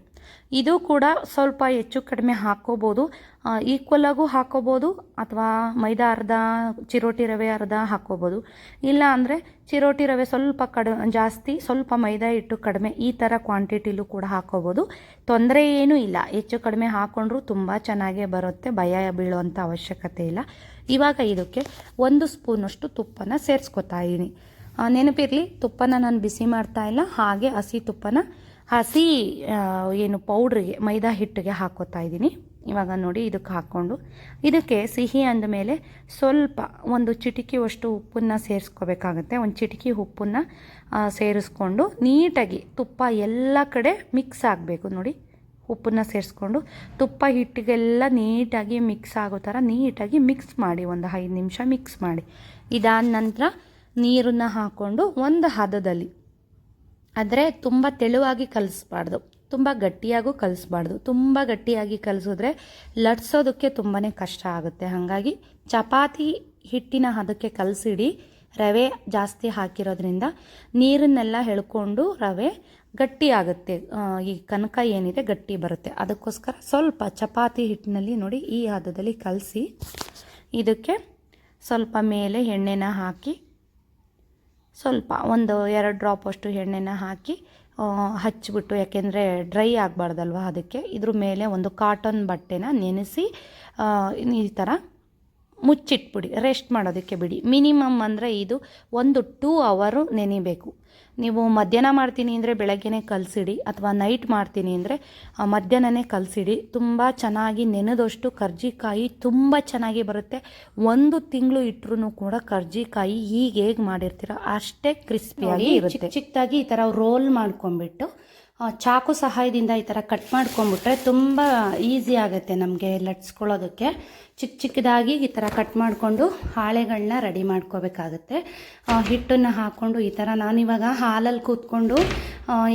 ಇದು ಕೂಡ ಸ್ವಲ್ಪ ಹೆಚ್ಚು ಕಡಿಮೆ ಹಾಕ್ಕೋಬೋದು. ಈಕ್ವಲಾಗೂ ಹಾಕ್ಕೋಬೋದು ಅಥವಾ ಮೈದಾ ಅರ್ಧ, ಚಿರೋಟಿ ರವೆ ಅರ್ಧ ಹಾಕ್ಕೋಬೋದು. ಇಲ್ಲ ಅಂದರೆ ಚಿರೋಟಿ ರವೆ ಸ್ವಲ್ಪ ಕಡ, ಜಾಸ್ತಿ, ಸ್ವಲ್ಪ ಮೈದಾ ಹಿಟ್ಟು ಕಡಿಮೆ ಈ ಥರ ಕ್ವಾಂಟಿಟಿಲೂ ಕೂಡ ಹಾಕ್ಕೋಬೋದು. ತೊಂದರೆ ಏನೂ ಇಲ್ಲ. ಹೆಚ್ಚು ಕಡಿಮೆ ಹಾಕ್ಕೊಂಡ್ರೂ ತುಂಬ ಚೆನ್ನಾಗೇ ಬರುತ್ತೆ. ಭಯ ಬೀಳುವಂಥ ಅವಶ್ಯಕತೆ ಇಲ್ಲ. ಇವಾಗ ಇದಕ್ಕೆ ಒಂದು ಸ್ಪೂನಷ್ಟು ತುಪ್ಪನ ಸೇರಿಸ್ಕೊತಾ ಇದ್ದೀನಿ ನೆನಪಿರಲಿ, ತುಪ್ಪನ ನಾನು ಬಿಸಿ ಮಾಡ್ತಾ ಇಲ್ಲ, ಹಾಗೆ ಹಸಿ ತುಪ್ಪನ. ಹಸಿ ಏನು ಪೌಡ್ರಿಗೆ ಮೈದಾ ಹಿಟ್ಟಿಗೆ ಹಾಕೋತಾ ಇದ್ದೀನಿ. ಇವಾಗ ನೋಡಿ ಇದಕ್ಕೆ ಹಾಕ್ಕೊಂಡು. ಇದಕ್ಕೆ ಸಿಹಿ ಅಂದಮೇಲೆ ಸ್ವಲ್ಪ ಒಂದು ಚಿಟಿಕೆಯಷ್ಟು ಉಪ್ಪನ್ನು ಸೇರಿಸ್ಕೋಬೇಕಾಗತ್ತೆ. ಒಂದು ಚಿಟಿಕೆ ಉಪ್ಪನ್ನು ಸೇರಿಸ್ಕೊಂಡು ನೀಟಾಗಿ ತುಪ್ಪ ಎಲ್ಲ ಕಡೆ ಮಿಕ್ಸ್ ಆಗಬೇಕು ನೋಡಿ. ಉಪ್ಪನ್ನ ಸೇರಿಸ್ಕೊಂಡು ತುಪ್ಪ ಹಿಟ್ಟಿಗೆಲ್ಲ ನೀಟಾಗಿ ಮಿಕ್ಸ್ ಆಗೋ ಥರ ನೀಟಾಗಿ ಮಿಕ್ಸ್ ಮಾಡಿ, ಒಂದು ಐದು ನಿಮಿಷ ಮಿಕ್ಸ್ ಮಾಡಿ. ಇದಾದ ನಂತರ ನೀರನ್ನು ಹಾಕ್ಕೊಂಡು ಒಂದು ಹದದಲ್ಲಿ. ಆದರೆ ತುಂಬ ತೆಳುವಾಗಿ ಕಲಿಸ್ಬಾರ್ದು. ತುಂಬ ಗಟ್ಟಿಯಾಗೂ ಕಲಿಸ್ಬಾರ್ದು. ತುಂಬ ಗಟ್ಟಿಯಾಗಿ ಕಲಿಸಿದ್ರೆ ಲಟ್ಸೋದಕ್ಕೆ ತುಂಬಾ ಕಷ್ಟ ಆಗುತ್ತೆ. ಹಾಗಾಗಿ ಚಪಾತಿ ಹಿಟ್ಟಿನ ಹದಕ್ಕೆ ಕಲಸಿಡಿ. ರವೆ ಜಾಸ್ತಿ ಹಾಕಿರೋದ್ರಿಂದ ನೀರನ್ನೆಲ್ಲ ಎಳ್ಕೊಂಡು ರವೆ ಗಟ್ಟಿ ಆಗುತ್ತೆ. ಈ ಕನಕ ಏನಿದೆ ಗಟ್ಟಿ ಬರುತ್ತೆ. ಅದಕ್ಕೋಸ್ಕರ ಸ್ವಲ್ಪ ಚಪಾತಿ ಹಿಟ್ಟಿನಲ್ಲಿ ನೋಡಿ ಈ ಹದದಲ್ಲಿ ಕಲಸಿ, ಇದಕ್ಕೆ ಸ್ವಲ್ಪ ಮೇಲೆ ಎಣ್ಣೆನ ಹಾಕಿ ಸ್ವಲ್ಪ ಒಂದು ಎರಡು ಡ್ರಾಪ್ ಅಷ್ಟು ಎಣ್ಣೆನ ಹಾಕಿ ಹಚ್ಚಿಬಿಟ್ಟು, ಯಾಕೆಂದರೆ ಡ್ರೈ ಆಗಬಾರ್ದಲ್ವ ಅದಕ್ಕೆ. ಇದ್ರ ಮೇಲೆ ಒಂದು ಕಾಟನ್ ಬಟ್ಟೆನ ನೆನೆಸಿ ಈ ಥರ ಮುಚ್ಚಿಟ್ಬಿಡಿ ರೆಸ್ಟ್ ಮಾಡೋದಕ್ಕೆ ಬಿಡಿ. ಮಿನಿಮಮ್ ಅಂದರೆ ಇದು ಒಂದು ಟೂ ಅವರು ನೆನಿಬೇಕು. ನೀವು ಮಧ್ಯಾಹ್ನ ಮಾಡ್ತೀನಿ ಅಂದರೆ ಬೆಳಗ್ಗೆನೇ ಕಲಸಿಡಿ ಅಥವಾ ನೈಟ್ ಮಾಡ್ತೀನಿ ಅಂದರೆ ಮಧ್ಯಾಹ್ನನೇ ಕಲಸಿಡಿ. ತುಂಬ ಚೆನ್ನಾಗಿ ನೆನೆದಷ್ಟು ಕರ್ಜಿಕಾಯಿ ತುಂಬ ಚೆನ್ನಾಗಿ ಬರುತ್ತೆ. ಒಂದು ತಿಂಗಳು ಇಟ್ಟರು ಕೂಡ ಕರ್ಜಿಕಾಯಿ ಈಗ ಹೇಗೆ ಮಾಡಿರ್ತೀರ ಅಷ್ಟೇ ಕ್ರಿಸ್ಪಿಯಾಗಿ ಇರುತ್ತೆ. ಚಿಕ್ಕದಾಗಿ ಈ ಥರ ರೋಲ್ ಮಾಡ್ಕೊಂಡ್ಬಿಟ್ಟು ಚಾಕು ಸಹಾಯದಿಂದ ಈ ಥರ ಕಟ್ ಮಾಡ್ಕೊಂಬಿಟ್ರೆ ತುಂಬ ಈಸಿ ಆಗುತ್ತೆ ನಮಗೆ ಲಟ್ಸ್ಕೊಳ್ಳೋದಕ್ಕೆ. ಚಿಕ್ಕ ಚಿಕ್ಕದಾಗಿ ಈ ಥರ ಕಟ್ ಮಾಡಿಕೊಂಡು ಹಾಳೆಗಳನ್ನ ರೆಡಿ ಮಾಡ್ಕೋಬೇಕಾಗತ್ತೆ. ಹಿಟ್ಟನ್ನು ಹಾಕ್ಕೊಂಡು ಈ ಥರ ನಾನಿವಾಗ ಹಾಲಲ್ಲಿ ಕೂತ್ಕೊಂಡು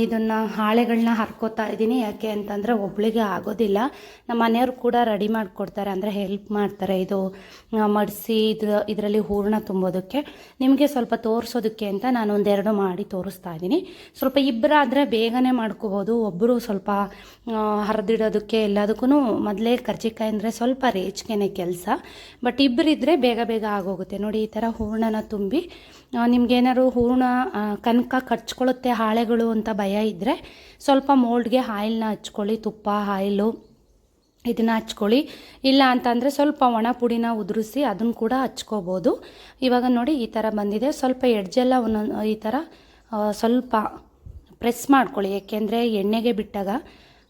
ಇದನ್ನು ಹಾಳೆಗಳನ್ನ ಹರ್ಕೋತಾ ಇದ್ದೀನಿ. ಯಾಕೆ ಅಂತಂದರೆ ಒಬ್ಳಿಗೆ ಆಗೋದಿಲ್ಲ. ನಮ್ಮ ಮನೆಯವ್ರು ಕೂಡ ರೆಡಿ ಮಾಡಿಕೊಡ್ತಾರೆ, ಅಂದರೆ ಹೆಲ್ಪ್ ಮಾಡ್ತಾರೆ ಇದು ಮಡಿಸಿ, ಇದು, ಇದರಲ್ಲಿ ಹೂರಣ ತುಂಬೋದಕ್ಕೆ. ನಿಮಗೆ ಸ್ವಲ್ಪ ತೋರಿಸೋದಕ್ಕೆ ಅಂತ ನಾನು ಒಂದೆರಡು ಮಾಡಿ ತೋರಿಸ್ತಾ ಇದ್ದೀನಿ. ಸ್ವಲ್ಪ ಇಬ್ಬರಾದರೆ ಬೇಗನೆ ಮಾಡ್ಕೋಬೋದು. ಒಬ್ಬರು ಸ್ವಲ್ಪ ಹರಿದಿಡೋದಕ್ಕೆ ಎಲ್ಲದಕ್ಕೂ ಮೊದಲೇ ಕರ್ಜಿಕಾಯಿ ಅಂದರೆ ಸ್ವಲ್ಪ ರೇಚ್ಗೆನೆ ಕೆಲಸ. ಬಟ್ ಇಬ್ಬರಿದ್ದರೆ ಬೇಗ ಬೇಗ ಆಗೋಗುತ್ತೆ. ನೋಡಿ, ಈ ಥರ ಹೂರ್ಣನ ತುಂಬಿ ನಿಮ್ಗೇನಾದ್ರು ಹೂರ್ಣ ಕನಕ ಕಚ್ಕೊಳ್ಳುತ್ತೆ ಹಾಳೆಗಳು ಅಂತ ಭಯ ಇದ್ದರೆ ಸ್ವಲ್ಪ ಮೋಲ್ಡ್ಗೆ ಆಯಿಲ್ನ ಹಚ್ಕೊಳ್ಳಿ, ತುಪ್ಪ ಆಯಿಲು ಇದನ್ನು ಹಚ್ಕೊಳ್ಳಿ. ಇಲ್ಲ ಅಂತಂದರೆ ಸ್ವಲ್ಪ ಒಣ ಪುಡಿನ ಉದುರಿಸಿ ಅದನ್ನು ಕೂಡ ಹಚ್ಕೋಬೋದು. ಇವಾಗ ನೋಡಿ, ಈ ಥರ ಬಂದಿದೆ. ಸ್ವಲ್ಪ ಎಡ್ಜೆಲ್ಲ ಒಂದೊಂದು, ಈ ಥರ ಸ್ವಲ್ಪ ಪ್ರೆಸ್ ಮಾಡ್ಕೊಳ್ಳಿ. ಏಕೆಂದರೆ ಎಣ್ಣೆಗೆ ಬಿಟ್ಟಾಗ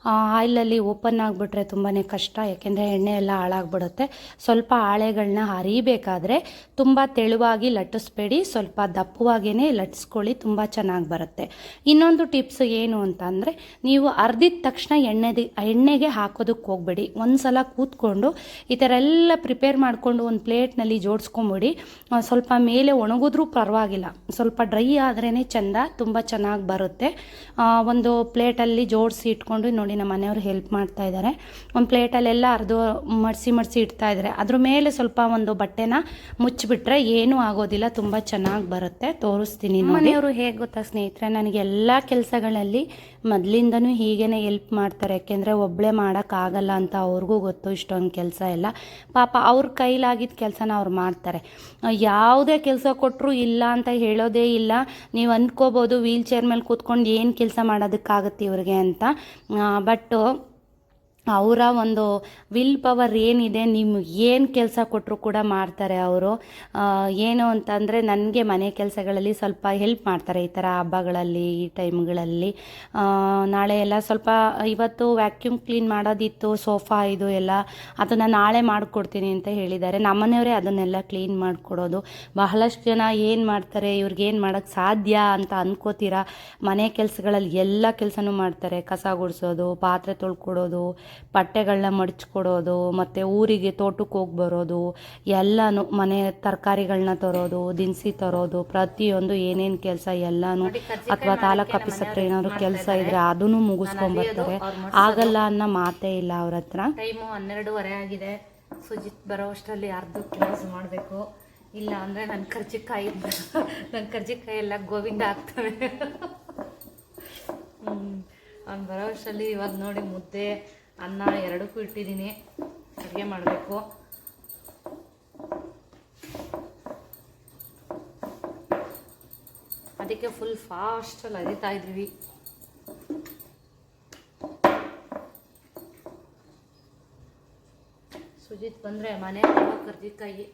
ಆಯಿಲಲ್ಲಿ ಓಪನ್ ಆಗಿಬಿಟ್ರೆ ತುಂಬಾ ಕಷ್ಟ, ಯಾಕೆಂದರೆ ಎಣ್ಣೆ ಎಲ್ಲ ಹಾಳಾಗ್ಬಿಡುತ್ತೆ. ಸ್ವಲ್ಪ ಹಾಳೆಗಳನ್ನ ಹರಿಬೇಕಾದ್ರೆ ತುಂಬ ತೆಳುವಾಗಿ ಲಟ್ಟಿಸ್ಬೇಡಿ, ಸ್ವಲ್ಪ ದಪ್ಪವಾಗೇ ಲಟ್ಟಿಸ್ಕೊಳ್ಳಿ, ತುಂಬ ಚೆನ್ನಾಗಿ ಬರುತ್ತೆ. ಇನ್ನೊಂದು ಟಿಪ್ಸ್ ಏನು ಅಂತ ಅಂದರೆ ನೀವು ಅರ್ದಿದ ತಕ್ಷಣ ಎಣ್ಣೆದಿ, ಎಣ್ಣೆಗೆ ಹಾಕೋದಕ್ಕೆ ಹೋಗಬೇಡಿ. ಒಂದು ಸಲ ಕೂತ್ಕೊಂಡು ಈ ಥರ ಎಲ್ಲ ಪ್ರಿಪೇರ್ ಮಾಡಿಕೊಂಡು ಒಂದು ಪ್ಲೇಟ್ನಲ್ಲಿ ಜೋಡಿಸ್ಕೊಂಬಿಡಿ. ಸ್ವಲ್ಪ ಮೇಲೆ ಒಣಗಿದ್ರೂ ಪರವಾಗಿಲ್ಲ. ಸ್ವಲ್ಪ ಡ್ರೈ ಆದ್ರೇ ಚೆಂದ, ತುಂಬ ಚೆನ್ನಾಗಿ ಬರುತ್ತೆ. ಒಂದು ಪ್ಲೇಟಲ್ಲಿ ಜೋಡಿಸಿ ಇಟ್ಕೊಂಡು ನೋಡಿ ನಮ್ಮ ಮನೆಯವರು ಹೆಲ್ಪ್ ಮಾಡ್ತಾ ಇದ್ದಾರೆ ಒಂದು ಪ್ಲೇಟಲ್ಲೆಲ್ಲ ಅರ್ದು ಮಡಿಸಿ ಮಡಿಸಿ ಇಡ್ತಾ ಇದ್ದಾರೆ ಅದ್ರ ಮೇಲೆ ಸ್ವಲ್ಪ ಒಂದು ಬಟ್ಟೆನ ಮುಚ್ಚಿಬಿಟ್ರೆ ಏನೂ ಆಗೋದಿಲ್ಲ ತುಂಬ ಚೆನ್ನಾಗಿ ಬರುತ್ತೆ. ತೋರಿಸ್ತೀನಿ ಮನೆಯವರು ಹೇಗೆ ಗೊತ್ತಾ ಸ್ನೇಹಿತರೆ? ನನಗೆ ಎಲ್ಲ ಕೆಲಸಗಳಲ್ಲಿ ಮೊದಲಿಂದನೂ ಹೀಗೇನೆ ಹೆಲ್ಪ್ ಮಾಡ್ತಾರೆ. ಯಾಕೆಂದರೆ ಒಬ್ಬಳೇ ಮಾಡೋಕ್ಕಾಗಲ್ಲ ಅಂತ ಅವ್ರಿಗೂ ಗೊತ್ತು ಇಷ್ಟೊಂದು ಕೆಲಸ ಎಲ್ಲ. ಪಾಪ ಅವ್ರ ಕೈಲಾಗಿದ್ದ ಕೆಲಸನ ಅವ್ರು ಮಾಡ್ತಾರೆ. ಯಾವುದೇ ಕೆಲಸ ಕೊಟ್ಟರು ಇಲ್ಲ ಅಂತ ಹೇಳೋದೇ ಇಲ್ಲ. ನೀವು ಅಂದ್ಕೋಬೋದು ವೀಲ್ ಚೇರ್ ಮೇಲೆ ಕೂತ್ಕೊಂಡು ಏನು ಕೆಲಸ ಮಾಡೋದಕ್ಕಾಗತ್ತೆ ಇವ್ರಿಗೆ ಅಂತ. ಬಟ್ ಅವರ ಒಂದು ವಿಲ್ ಪವರ್ ಏನಿದೆ ನಿಮ್ಗೆ ಏನು ಕೆಲಸ ಕೊಟ್ಟರು ಕೂಡ ಮಾಡ್ತಾರೆ ಅವರು. ಏನು ಅಂತಂದರೆ ನನಗೆ ಮನೆ ಕೆಲಸಗಳಲ್ಲಿ ಸ್ವಲ್ಪ ಹೆಲ್ಪ್ ಮಾಡ್ತಾರೆ ಈ ಥರ ಹಬ್ಬಗಳಲ್ಲಿ, ಈ ಟೈಮ್ಗಳಲ್ಲಿ ನಾಳೆ ಎಲ್ಲ ಸ್ವಲ್ಪ ಇವತ್ತು ವ್ಯಾಕ್ಯೂಮ್ ಕ್ಲೀನ್ ಮಾಡೋದಿತ್ತು ಸೋಫಾ ಇದು ಎಲ್ಲ. ಅದನ್ನು ನಾಳೆ ಮಾಡಿಕೊಡ್ತೀನಿ ಅಂತ ಹೇಳಿದ್ದಾರೆ. ನಮ್ಮನೆಯವರೇ ಅದನ್ನೆಲ್ಲ ಕ್ಲೀನ್ ಮಾಡಿಕೊಡೋದು. ಬಹಳಷ್ಟು ಜನ ಏನು ಮಾಡ್ತಾರೆ ಇವ್ರಿಗೇನು ಮಾಡೋಕ್ಕೆ ಸಾಧ್ಯ ಅಂತ ಅನ್ಕೋತೀರಾ? ಮನೆ ಕೆಲಸಗಳಲ್ಲಿ ಎಲ್ಲ ಕೆಲಸನೂ ಮಾಡ್ತಾರೆ. ಕಸ ಗುಡಿಸೋದು, ಪಾತ್ರೆ ತೊಳ್ಕೊಡೋದು ಬಟ್ಟೆಗಳನ್ನ ಮಡಚ್ಕೊಡೋದು ಮತ್ತು ಊರಿಗೆ ತೋಟಕ್ಕೆ ಹೋಗಿ ಬರೋದು ಎಲ್ಲನೂ ಮನೆ ತರಕಾರಿಗಳನ್ನ ತರೋದು ದಿನಸಿ ತರೋದು ಪ್ರತಿಯೊಂದು ಏನೇನು ಕೆಲಸ ಎಲ್ಲನೂ ಅಥವಾ ತಾಲೂಕು ಆಫೀಸ್ ಹತ್ರ ಏನಾದ್ರು ಕೆಲಸ ಇದ್ರೆ? ಅದನ್ನು ಮುಗಿಸ್ಕೊಂಡ್ಬರ್ತಾರೆ ಆಗಲ್ಲ ಅನ್ನೋ ಮಾತೇ ಇಲ್ಲ ಅವ್ರ ಹತ್ರ. ಟೈಮು ಹನ್ನೆರಡೂವರೆ ಆಗಿದೆ. ಸುಜಿತ್ ಬರೋ ಅಷ್ಟರಲ್ಲಿ ಅರ್ಧ ಕೆಲಸ ಮಾಡಬೇಕು? ಇಲ್ಲ ಅಂದರೆ ನನ್ನ ಕರ್ಜಿಕಾಯಿ ನನ್ನ ಕರ್ಜಿಕಾಯಿ ಎಲ್ಲ ಗೋವಿಂದ ಆಗ್ತವೆ. ಅವ್ನು ಬರೋ ಅಷ್ಟರಲ್ಲಿ ಇವಾಗ ನೋಡಿ ಮುದ್ದೆ ಅನ್ನ ಎರಡಕ್ಕೂ ಇಟ್ಟಿದ್ದೀನಿ. ಅಡುಗೆ ಮಾಡಬೇಕು. ಅದಕ್ಕೆ ಫುಲ್ ಫಾಸ್ಟಲ್ಲಿ ಅರಿತಾ ಇದ್ದೀವಿ ಸುಜಿತ್ ಬಂದರೆ ಮನೆ ಕರ್ಜಿಕಾಯಿ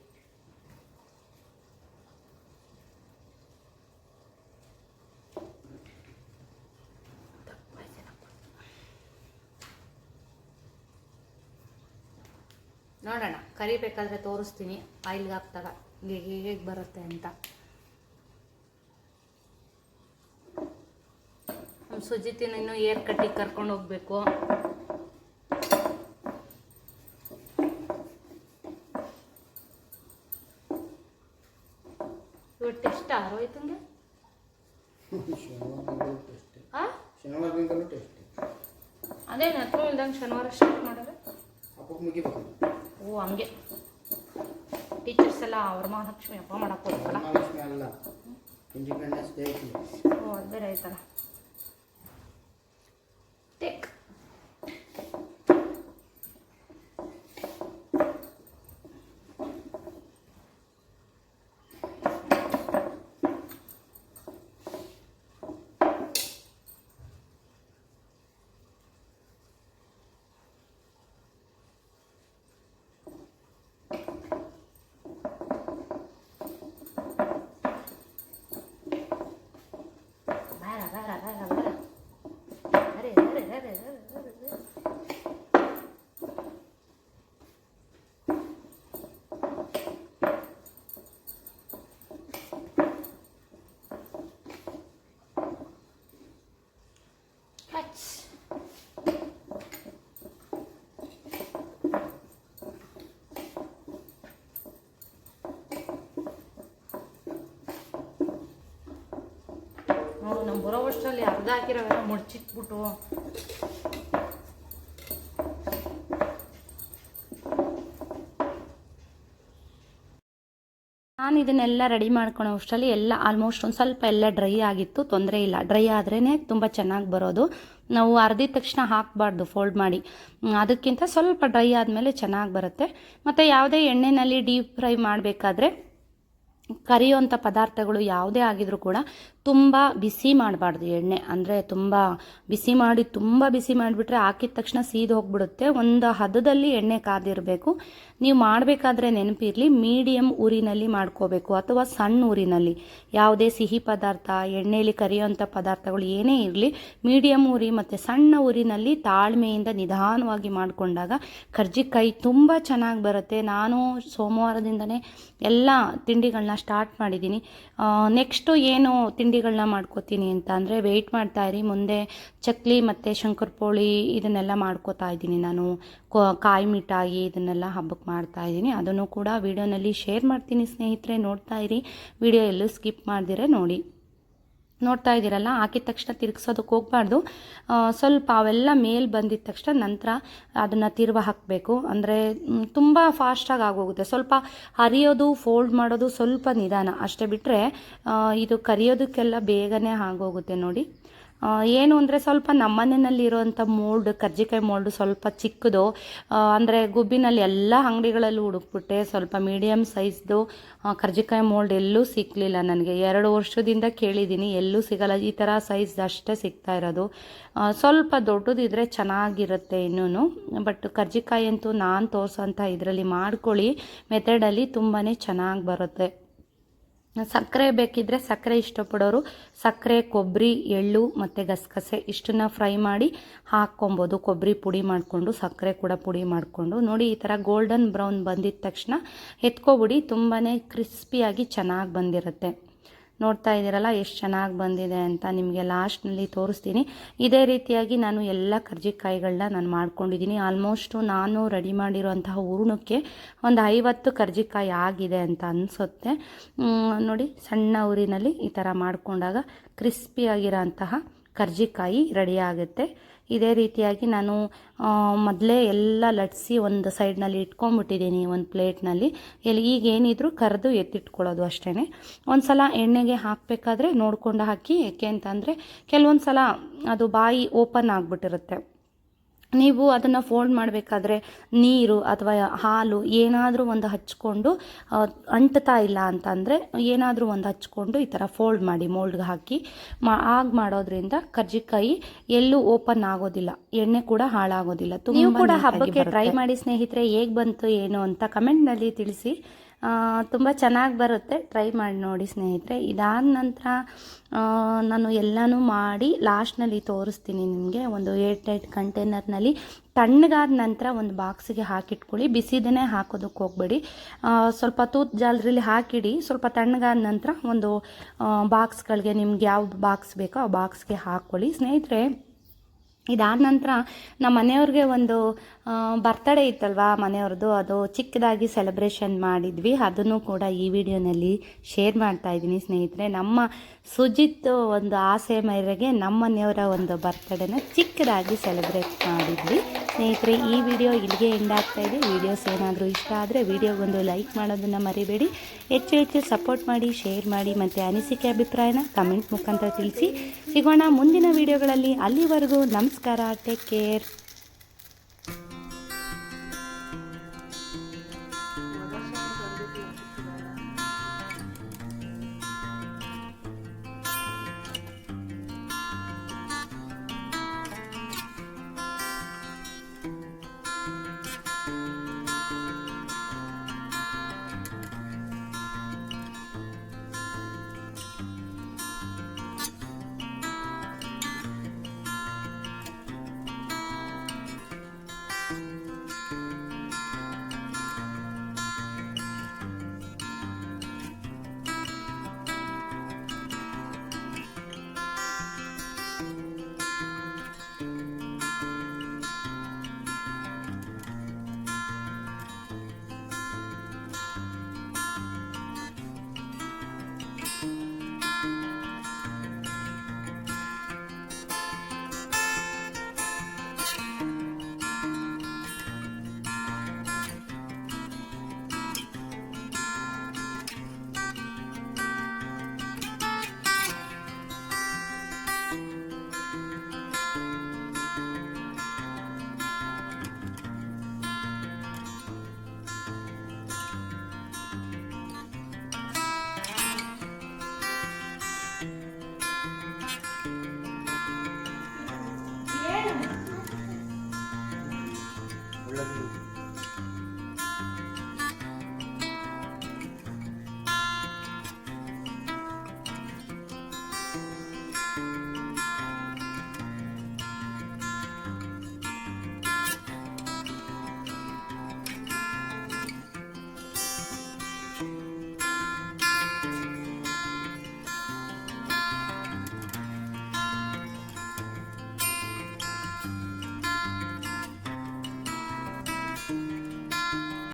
ನೋಡೋಣ ಕರಿಬೇಕಾದ್ರೆ ತೋರಿಸ್ತೀನಿ ಆಯಿಲ್ಗೆ ಹಾಕ್ದಾಗ ಹೇಗೆ ಹೇಗೆ ಬರುತ್ತೆ ಅಂತ. ನಮ್ಮ ಸುಜಿತಿನ ಇನ್ನೂ ಏರ್ ಕಟ್ಟಿ ಕರ್ಕೊಂಡು ಹೋಗ್ಬೇಕು? ಇವತ್ತು ಎಷ್ಟ ಆರೋಯ್ತಂಗೆ ಟೆಸ್ಟ್ ಅದೇ ಹತ್ರ ಇಲ್ದಂಗೆ ಶನಿವಾರ ಸ್ಟಾರ್ಟ್ ಮಾಡೋದು ಹಬ್ಬಕ್ಕೆ ಮುಗಿಬೇಕು. ಓ ಹಂಗೆ ಟೀಚರ್ಸ್ ಎಲ್ಲ ಅವ್ರ ಮಹಾಲಕ್ಷ್ಮಿ ಹಬ್ಬ ಮಾಡಕ್ಕೆ ಹೋಗಲ್ಲ ಇಂಡಿಪೆಂಡೆನ್ಸ್ ಡೇ ಓ ಅದು ಬೇರೆ ಆಯ್ತಲ್ಲ ಟೇಕ್ ಬಾರ ಬಾರ ಬಾರ ಬಾರ ಅರೆ ಅರೆ ಅರೆ ಅರೆ ಅರೆ ಅರೆ. ಹಚ್. ನೋಡು ನಮ್ಮ ಬರೋ ವರ್ಷದಲ್ಲಿ ಅರ್ಧ ಹಾಕಿರೋವೆಲ್ಲ ಮುಡ್ಚಿಟ್ಬಿಟ್ಟು. ನಾನು ಇದನ್ನೆಲ್ಲ ರೆಡಿ ಮಾಡ್ಕೊಳ್ಳೋ ಅಷ್ಟರಲ್ಲಿ ಎಲ್ಲ ಆಲ್ಮೋಸ್ಟ್ ಒಂದು ಸ್ವಲ್ಪ ಎಲ್ಲ ಡ್ರೈ ಆಗಿತ್ತು, ತೊಂದರೆ ಇಲ್ಲ. ಡ್ರೈ ಆದ್ರೇ ತುಂಬ ಚೆನ್ನಾಗಿ ಬರೋದು. ನಾವು ಅರ್ದಿದ ತಕ್ಷಣ ಹಾಕಬಾರ್ದು ಫೋಲ್ಡ್ ಮಾಡಿ. ಅದಕ್ಕಿಂತ ಸ್ವಲ್ಪ ಡ್ರೈ ಆದಮೇಲೆ ಚೆನ್ನಾಗಿ ಬರುತ್ತೆ. ಮತ್ತು ಯಾವುದೇ ಎಣ್ಣೆಯಲ್ಲಿ ಡೀಪ್ ಫ್ರೈ ಮಾಡಬೇಕಾದ್ರೆ ಕರಿಯುವಂಥ ಪದಾರ್ಥಗಳು ಯಾವುದೇ ಆಗಿದ್ರೂ ಕೂಡ ತುಂಬ ಬಿಸಿ ಮಾಡಬಾರ್ದು ಎಣ್ಣೆ. ಅಂದರೆ ತುಂಬ ಬಿಸಿ ಮಾಡಿ ತುಂಬ ಬಿಸಿ ಮಾಡಿಬಿಟ್ರೆ ಹಾಕಿದ ತಕ್ಷಣ ಸೀದು ಹೋಗ್ಬಿಡುತ್ತೆ. ಒಂದು ಹದದಲ್ಲಿ ಎಣ್ಣೆ ಕಾದಿರಬೇಕು. ನೀವು ಮಾಡಬೇಕಾದ್ರೆ ನೆನಪಿರಲಿ ಮೀಡಿಯಮ್ ಊರಿನಲ್ಲಿ ಮಾಡ್ಕೋಬೇಕು ಅಥವಾ ಸಣ್ಣ ಊರಿನಲ್ಲಿ. ಯಾವುದೇ ಸಿಹಿ ಪದಾರ್ಥ, ಎಣ್ಣೆಯಲ್ಲಿ ಕರಿಯುವಂಥ ಪದಾರ್ಥಗಳು ಏನೇ ಇರಲಿ, ಮೀಡಿಯಂ ಉರಿ ಮತ್ತು ಸಣ್ಣ ಊರಿನಲ್ಲಿ ತಾಳ್ಮೆಯಿಂದ ನಿಧಾನವಾಗಿ ಮಾಡಿಕೊಂಡಾಗ ಕರ್ಜಿಕಾಯಿ ತುಂಬ ಚೆನ್ನಾಗಿ ಬರುತ್ತೆ. ನಾನು ಸೋಮವಾರದಿಂದನೇ ಎಲ್ಲ ತಿಂಡಿಗಳನ್ನ ಸ್ಟಾರ್ಟ್ ಮಾಡಿದ್ದೀನಿ. ನೆಕ್ಸ್ಟು ಏನು ತಿಂಡಿಗಳನ್ನ ಮಾಡ್ಕೋತೀನಿ ಅಂತ. ಅಂದರೆ ವೆಯ್ಟ್ ಮಾಡ್ತಾ ಇರಿ, ಮುಂದೆ ಚಕ್ಲಿ ಮತ್ತು ಶಂಕರಪೋಳಿ ಇದನ್ನೆಲ್ಲ ಮಾಡ್ಕೋತಾ ಇದ್ದೀನಿ ನಾನು. ಕಾಯಿ ಮಿಠಾಯಿ ಇದನ್ನೆಲ್ಲ ಹಬ್ಬಕ್ಕೆ ಮಾಡ್ತಾ ಇದ್ದೀನಿ. ಅದನ್ನು ಕೂಡ ವಿಡಿಯೋನಲ್ಲಿ ಶೇರ್ ಮಾಡ್ತೀನಿ ಸ್ನೇಹಿತರೆ, ನೋಡ್ತಾ ಇರಿ. ವಿಡಿಯೋ ಎಲ್ಲೂ ಸ್ಕಿಪ್ ಮಾಡಿದಿರೇ ನೋಡಿ. ನೋಡ್ತಾ ಇದ್ದೀರಲ್ಲ, ಹಾಕಿದ ತಕ್ಷಣ ತಿರುಗಿಸೋದಕ್ಕೆ ಹೋಗಬಾರ್ದು. ಸ್ವಲ್ಪ ಅವೆಲ್ಲ ಮೇಲೆ ಬಂದಿದ ತಕ್ಷಣ ನಂತರ ಅದನ್ನು ತಿರುವ ಹಾಕಬೇಕು. ಅಂದರೆ ತುಂಬ ಫಾಸ್ಟಾಗಿ ಆಗೋಗುತ್ತೆ. ಸ್ವಲ್ಪ ಹರಿಯೋದು ಫೋಲ್ಡ್ ಮಾಡೋದು ಸ್ವಲ್ಪ ನಿಧಾನ. ಅಷ್ಟೇ ಬಿಟ್ಟರೆ ಇದು ಕರಿಯೋದಕ್ಕೆಲ್ಲ ಬೇಗನೆ ಆಗೋಗುತ್ತೆ ನೋಡಿ. ಏನು ಅಂದರೆ ಸ್ವಲ್ಪ ನಮ್ಮನೆಯಲ್ಲಿರುವಂಥ ಮೋಲ್ಡ್, ಕರ್ಜಿಕಾಯಿ ಮೋಲ್ಡ್ ಸ್ವಲ್ಪ ಚಿಕ್ಕದು. ಅಂದರೆ ಗುಬ್ಬಿನಲ್ಲಿ ಎಲ್ಲ ಅಂಗಡಿಗಳಲ್ಲೂ ಹುಡುಕ್ಬಿಟ್ಟೆ. ಸ್ವಲ್ಪ ಮೀಡಿಯಮ್ ಸೈಜ್ದು ಕರ್ಜಿಕಾಯಿ ಮೋಲ್ಡ್ ಎಲ್ಲೂ ಸಿಕ್ಕಲಿಲ್ಲ ನನಗೆ. ಎರಡು ವರ್ಷದಿಂದ ಕೇಳಿದ್ದೀನಿ, ಎಲ್ಲೂ ಸಿಗಲ್ಲ. ಈ ಥರ ಸೈಜ್ ಅಷ್ಟೇ ಸಿಗ್ತಾ ಇರೋದು. ಸ್ವಲ್ಪ ದೊಡ್ಡದಿದ್ರೆ ಚೆನ್ನಾಗಿರುತ್ತೆ ಇನ್ನೂ ಬಟ್ ಕರ್ಜಿಕಾಯಿ ಅಂತೂ ನಾನು ತೋರಿಸೋಂಥ ಇದರಲ್ಲಿ ಮಾಡ್ಕೊಳ್ಳಿ. ಮೆಥಡಲ್ಲಿ ತುಂಬಾ ಚೆನ್ನಾಗಿ ಬರುತ್ತೆ. ಸಕ್ಕರೆ ಬೇಕಿದ್ರೆ ಸಕ್ಕರೆ ಇಷ್ಟಪಡೋರು. ಸಕ್ಕರೆ ಕೊಬ್ಬರಿ ಎಳ್ಳು ಮತ್ತು ಗಸಗಸೆ ಇಷ್ಟನ್ನ ಫ್ರೈ ಮಾಡಿ ಹಾಕ್ಕೊಬೋದು. ಕೊಬ್ಬರಿ ಪುಡಿ ಮಾಡಿಕೊಂಡು, ಸಕ್ಕರೆ ಕೂಡ ಪುಡಿ ಮಾಡಿಕೊಂಡು. ನೋಡಿ, ಈ ಥರ ಗೋಲ್ಡನ್ ಬ್ರೌನ್ ಬಂದಿದ ತಕ್ಷಣ ಎತ್ಕೊಬಿಡಿ. ತುಂಬಾ ಕ್ರಿಸ್ಪಿಯಾಗಿ ಚೆನ್ನಾಗಿ ಬಂದಿರುತ್ತೆ. ನೋಡ್ತಾ ಇದ್ದೀರಲ್ಲ, ಎಷ್ಟು ಚೆನ್ನಾಗಿ ಬಂದಿದೆ ಅಂತ ನಿಮಗೆ ಲಾಸ್ಟ್ನಲ್ಲಿ ತೋರಿಸ್ತೀನಿ. ಇದೇ ರೀತಿಯಾಗಿ ನಾನು ಎಲ್ಲ ಕರ್ಜಿಕಾಯಿಗಳನ್ನ ನಾನು ಮಾಡ್ಕೊಂಡಿದ್ದೀನಿ. ಆಲ್ಮೋಸ್ಟು ನಾನು ರೆಡಿ ಮಾಡಿರುವಂತಹ ಹೂರ್ಣಕ್ಕೆ ಒಂದು ಐವತ್ತು ಕರ್ಜಿಕಾಯಿ ಆಗಿದೆ ಅಂತ ಅನಿಸುತ್ತೆ. ನೋಡಿ, ಸಣ್ಣ ಊರಿನಲ್ಲಿ ಈ ಥರ ಮಾಡಿಕೊಂಡಾಗ ಕ್ರಿಸ್ಪಿಯಾಗಿರೋಂತಹ ಕರ್ಜಿಕಾಯಿ ರೆಡಿ ಆಗುತ್ತೆ. ಇದೇ ರೀತಿಯಾಗಿ ನಾನು ಮೊದಲೇ ಎಲ್ಲ ಲಟ್ಸಿ ಒಂದು ಸೈಡ್ನಲ್ಲಿ ಇಟ್ಕೊಂಡ್ಬಿಟ್ಟಿದ್ದೀನಿ, ಒಂದು ಪ್ಲೇಟ್ನಲ್ಲಿ. ಎಲ್ಲಿ ಈಗ ಏನಿದ್ರು ಕರೆದು ಎತ್ತಿಟ್ಕೊಳ್ಳೋದು ಅಷ್ಟೇ ಒಂದು ಸಲ ಎಣ್ಣೆಗೆ ಹಾಕಬೇಕಾದ್ರೆ ನೋಡ್ಕೊಂಡು ಹಾಕಿ, ಏಕೆ ಅಂತಂದರೆ ಕೆಲವೊಂದು ಸಲ ಅದು ಬಾಯಿ ಓಪನ್ ಆಗಿಬಿಟ್ಟಿರುತ್ತೆ. ನೀವು ಅದನ್ನು ಫೋಲ್ಡ್ ಮಾಡಬೇಕಾದ್ರೆ ನೀರು ಅಥವಾ ಹಾಲು ಏನಾದರೂ ಒಂದು ಹಚ್ಕೊಂಡು ಅಂಟತಾ ಇಲ್ಲ ಅಂತಂದರೆ ಏನಾದರೂ ಒಂದು ಹಚ್ಕೊಂಡು ಈ ಥರ ಫೋಲ್ಡ್ ಮಾಡಿ ಮೋಲ್ಡ್ಗೆ ಹಾಕಿ ಮಾ ಆಗ ಮಾಡೋದ್ರಿಂದ ಕರ್ಜಿಕಾಯಿ ಎಲ್ಲೂ ಓಪನ್ ಆಗೋದಿಲ್ಲ. ಎಣ್ಣೆ ಕೂಡ ಹಾಳಾಗೋದಿಲ್ಲ. ನೀವು ಕೂಡ ಹಬ್ಬಕ್ಕೆ ಟ್ರೈ ಮಾಡಿ ಸ್ನೇಹಿತರೆ ಹೇಗೆ ಬಂತು ಏನು ಅಂತ ಕಮೆಂಟ್ನಲ್ಲಿ ತಿಳಿಸಿ. ತುಂಬ ಚೆನ್ನಾಗಿ ಬರುತ್ತೆ. ಟ್ರೈ ಮಾಡಿ ನೋಡಿ ಸ್ನೇಹಿತರೆ. ಇದಾದ ನಂತರ ನಾನು ಎಲ್ಲನೂ ಮಾಡಿ ಲಾಸ್ಟ್ನಲ್ಲಿ ತೋರಿಸ್ತೀನಿ ನಿಮಗೆ. ಒಂದು ಏಟ್ ಏಟ್ ಕಂಟೈನರ್ನಲ್ಲಿ ತಣ್ಣಗಾದ ನಂತರ ಒಂದು ಬಾಕ್ಸಿಗೆ ಹಾಕಿಟ್ಕೊಳ್ಳಿ. ಬಿಸಿದನೇ ಹಾಕೋದಕ್ಕೆ ಹೋಗಬೇಡಿ. ಸ್ವಲ್ಪ ತೂತ್ ಜಾಲರಿಲಿ ಹಾಕಿಡಿ. ಸ್ವಲ್ಪ ತಣ್ಣಗಾದ ನಂತರ ಒಂದು ಬಾಕ್ಸ್ಗಳಿಗೆ ನಿಮ್ಗೆ ಯಾವ ಬಾಕ್ಸ್ ಬೇಕೋ ಆ ಬಾಕ್ಸ್ಗೆ ಹಾಕ್ಕೊಳ್ಳಿ ಸ್ನೇಹಿತರೆ, ಇದಾದ ನಂತರ ನಮ್ಮ ಮನೆಯವ್ರಿಗೆ ಒಂದು ಬರ್ತಡೇ ಇತ್ತಲ್ವಾ ಮನೆಯವ್ರದ್ದು, ಅದು ಚಿಕ್ಕದಾಗಿ ಸೆಲೆಬ್ರೇಷನ್ ಮಾಡಿದ್ವಿ. ಅದನ್ನು ಕೂಡ ಈ ವಿಡಿಯೋನಲ್ಲಿ ಶೇರ್ ಮಾಡ್ತಾ ಇದ್ದೀನಿ ಸ್ನೇಹಿತರೆ. ನಮ್ಮ ಸುಜಿತ್ ಒಂದು ಆಸೆ ಮೇರೆಗೆ ನಮ್ಮ ಮನೆಯವರ ಒಂದು ಬರ್ತಡೇನ ಚಿಕ್ಕದಾಗಿ ಸೆಲೆಬ್ರೇಟ್ ಮಾಡಿದ್ವಿ. ಸ್ನೇಹಿತರೆ, ಈ ವಿಡಿಯೋ ಇಲ್ಲಿಗೆ ಎಂಡ್ ಆಗ್ತಾ ಇದೆ. ವಿಡಿಯೋಸ್ ಏನಾದರೂ ಇಷ್ಟ ಆದರೆ ವಿಡಿಯೋಗೊಂದು ಲೈಕ್ ಮಾಡೋದನ್ನು ಮರಿಬೇಡಿ. ಹೆಚ್ಚು ಹೆಚ್ಚು ಸಪೋರ್ಟ್ ಮಾಡಿ ಶೇರ್ ಮಾಡಿ, ಮತ್ತು ಅನಿಸಿಕೆ ಅಭಿಪ್ರಾಯನ ಕಮೆಂಟ್ ಮುಖಾಂತರ ತಿಳಿಸಿ. ಸಿಗೋಣ ಮುಂದಿನ ವಿಡಿಯೋಗಳಲ್ಲಿ. ಅಲ್ಲಿವರೆಗೂ ನಮಸ್ಕಾರ. Take care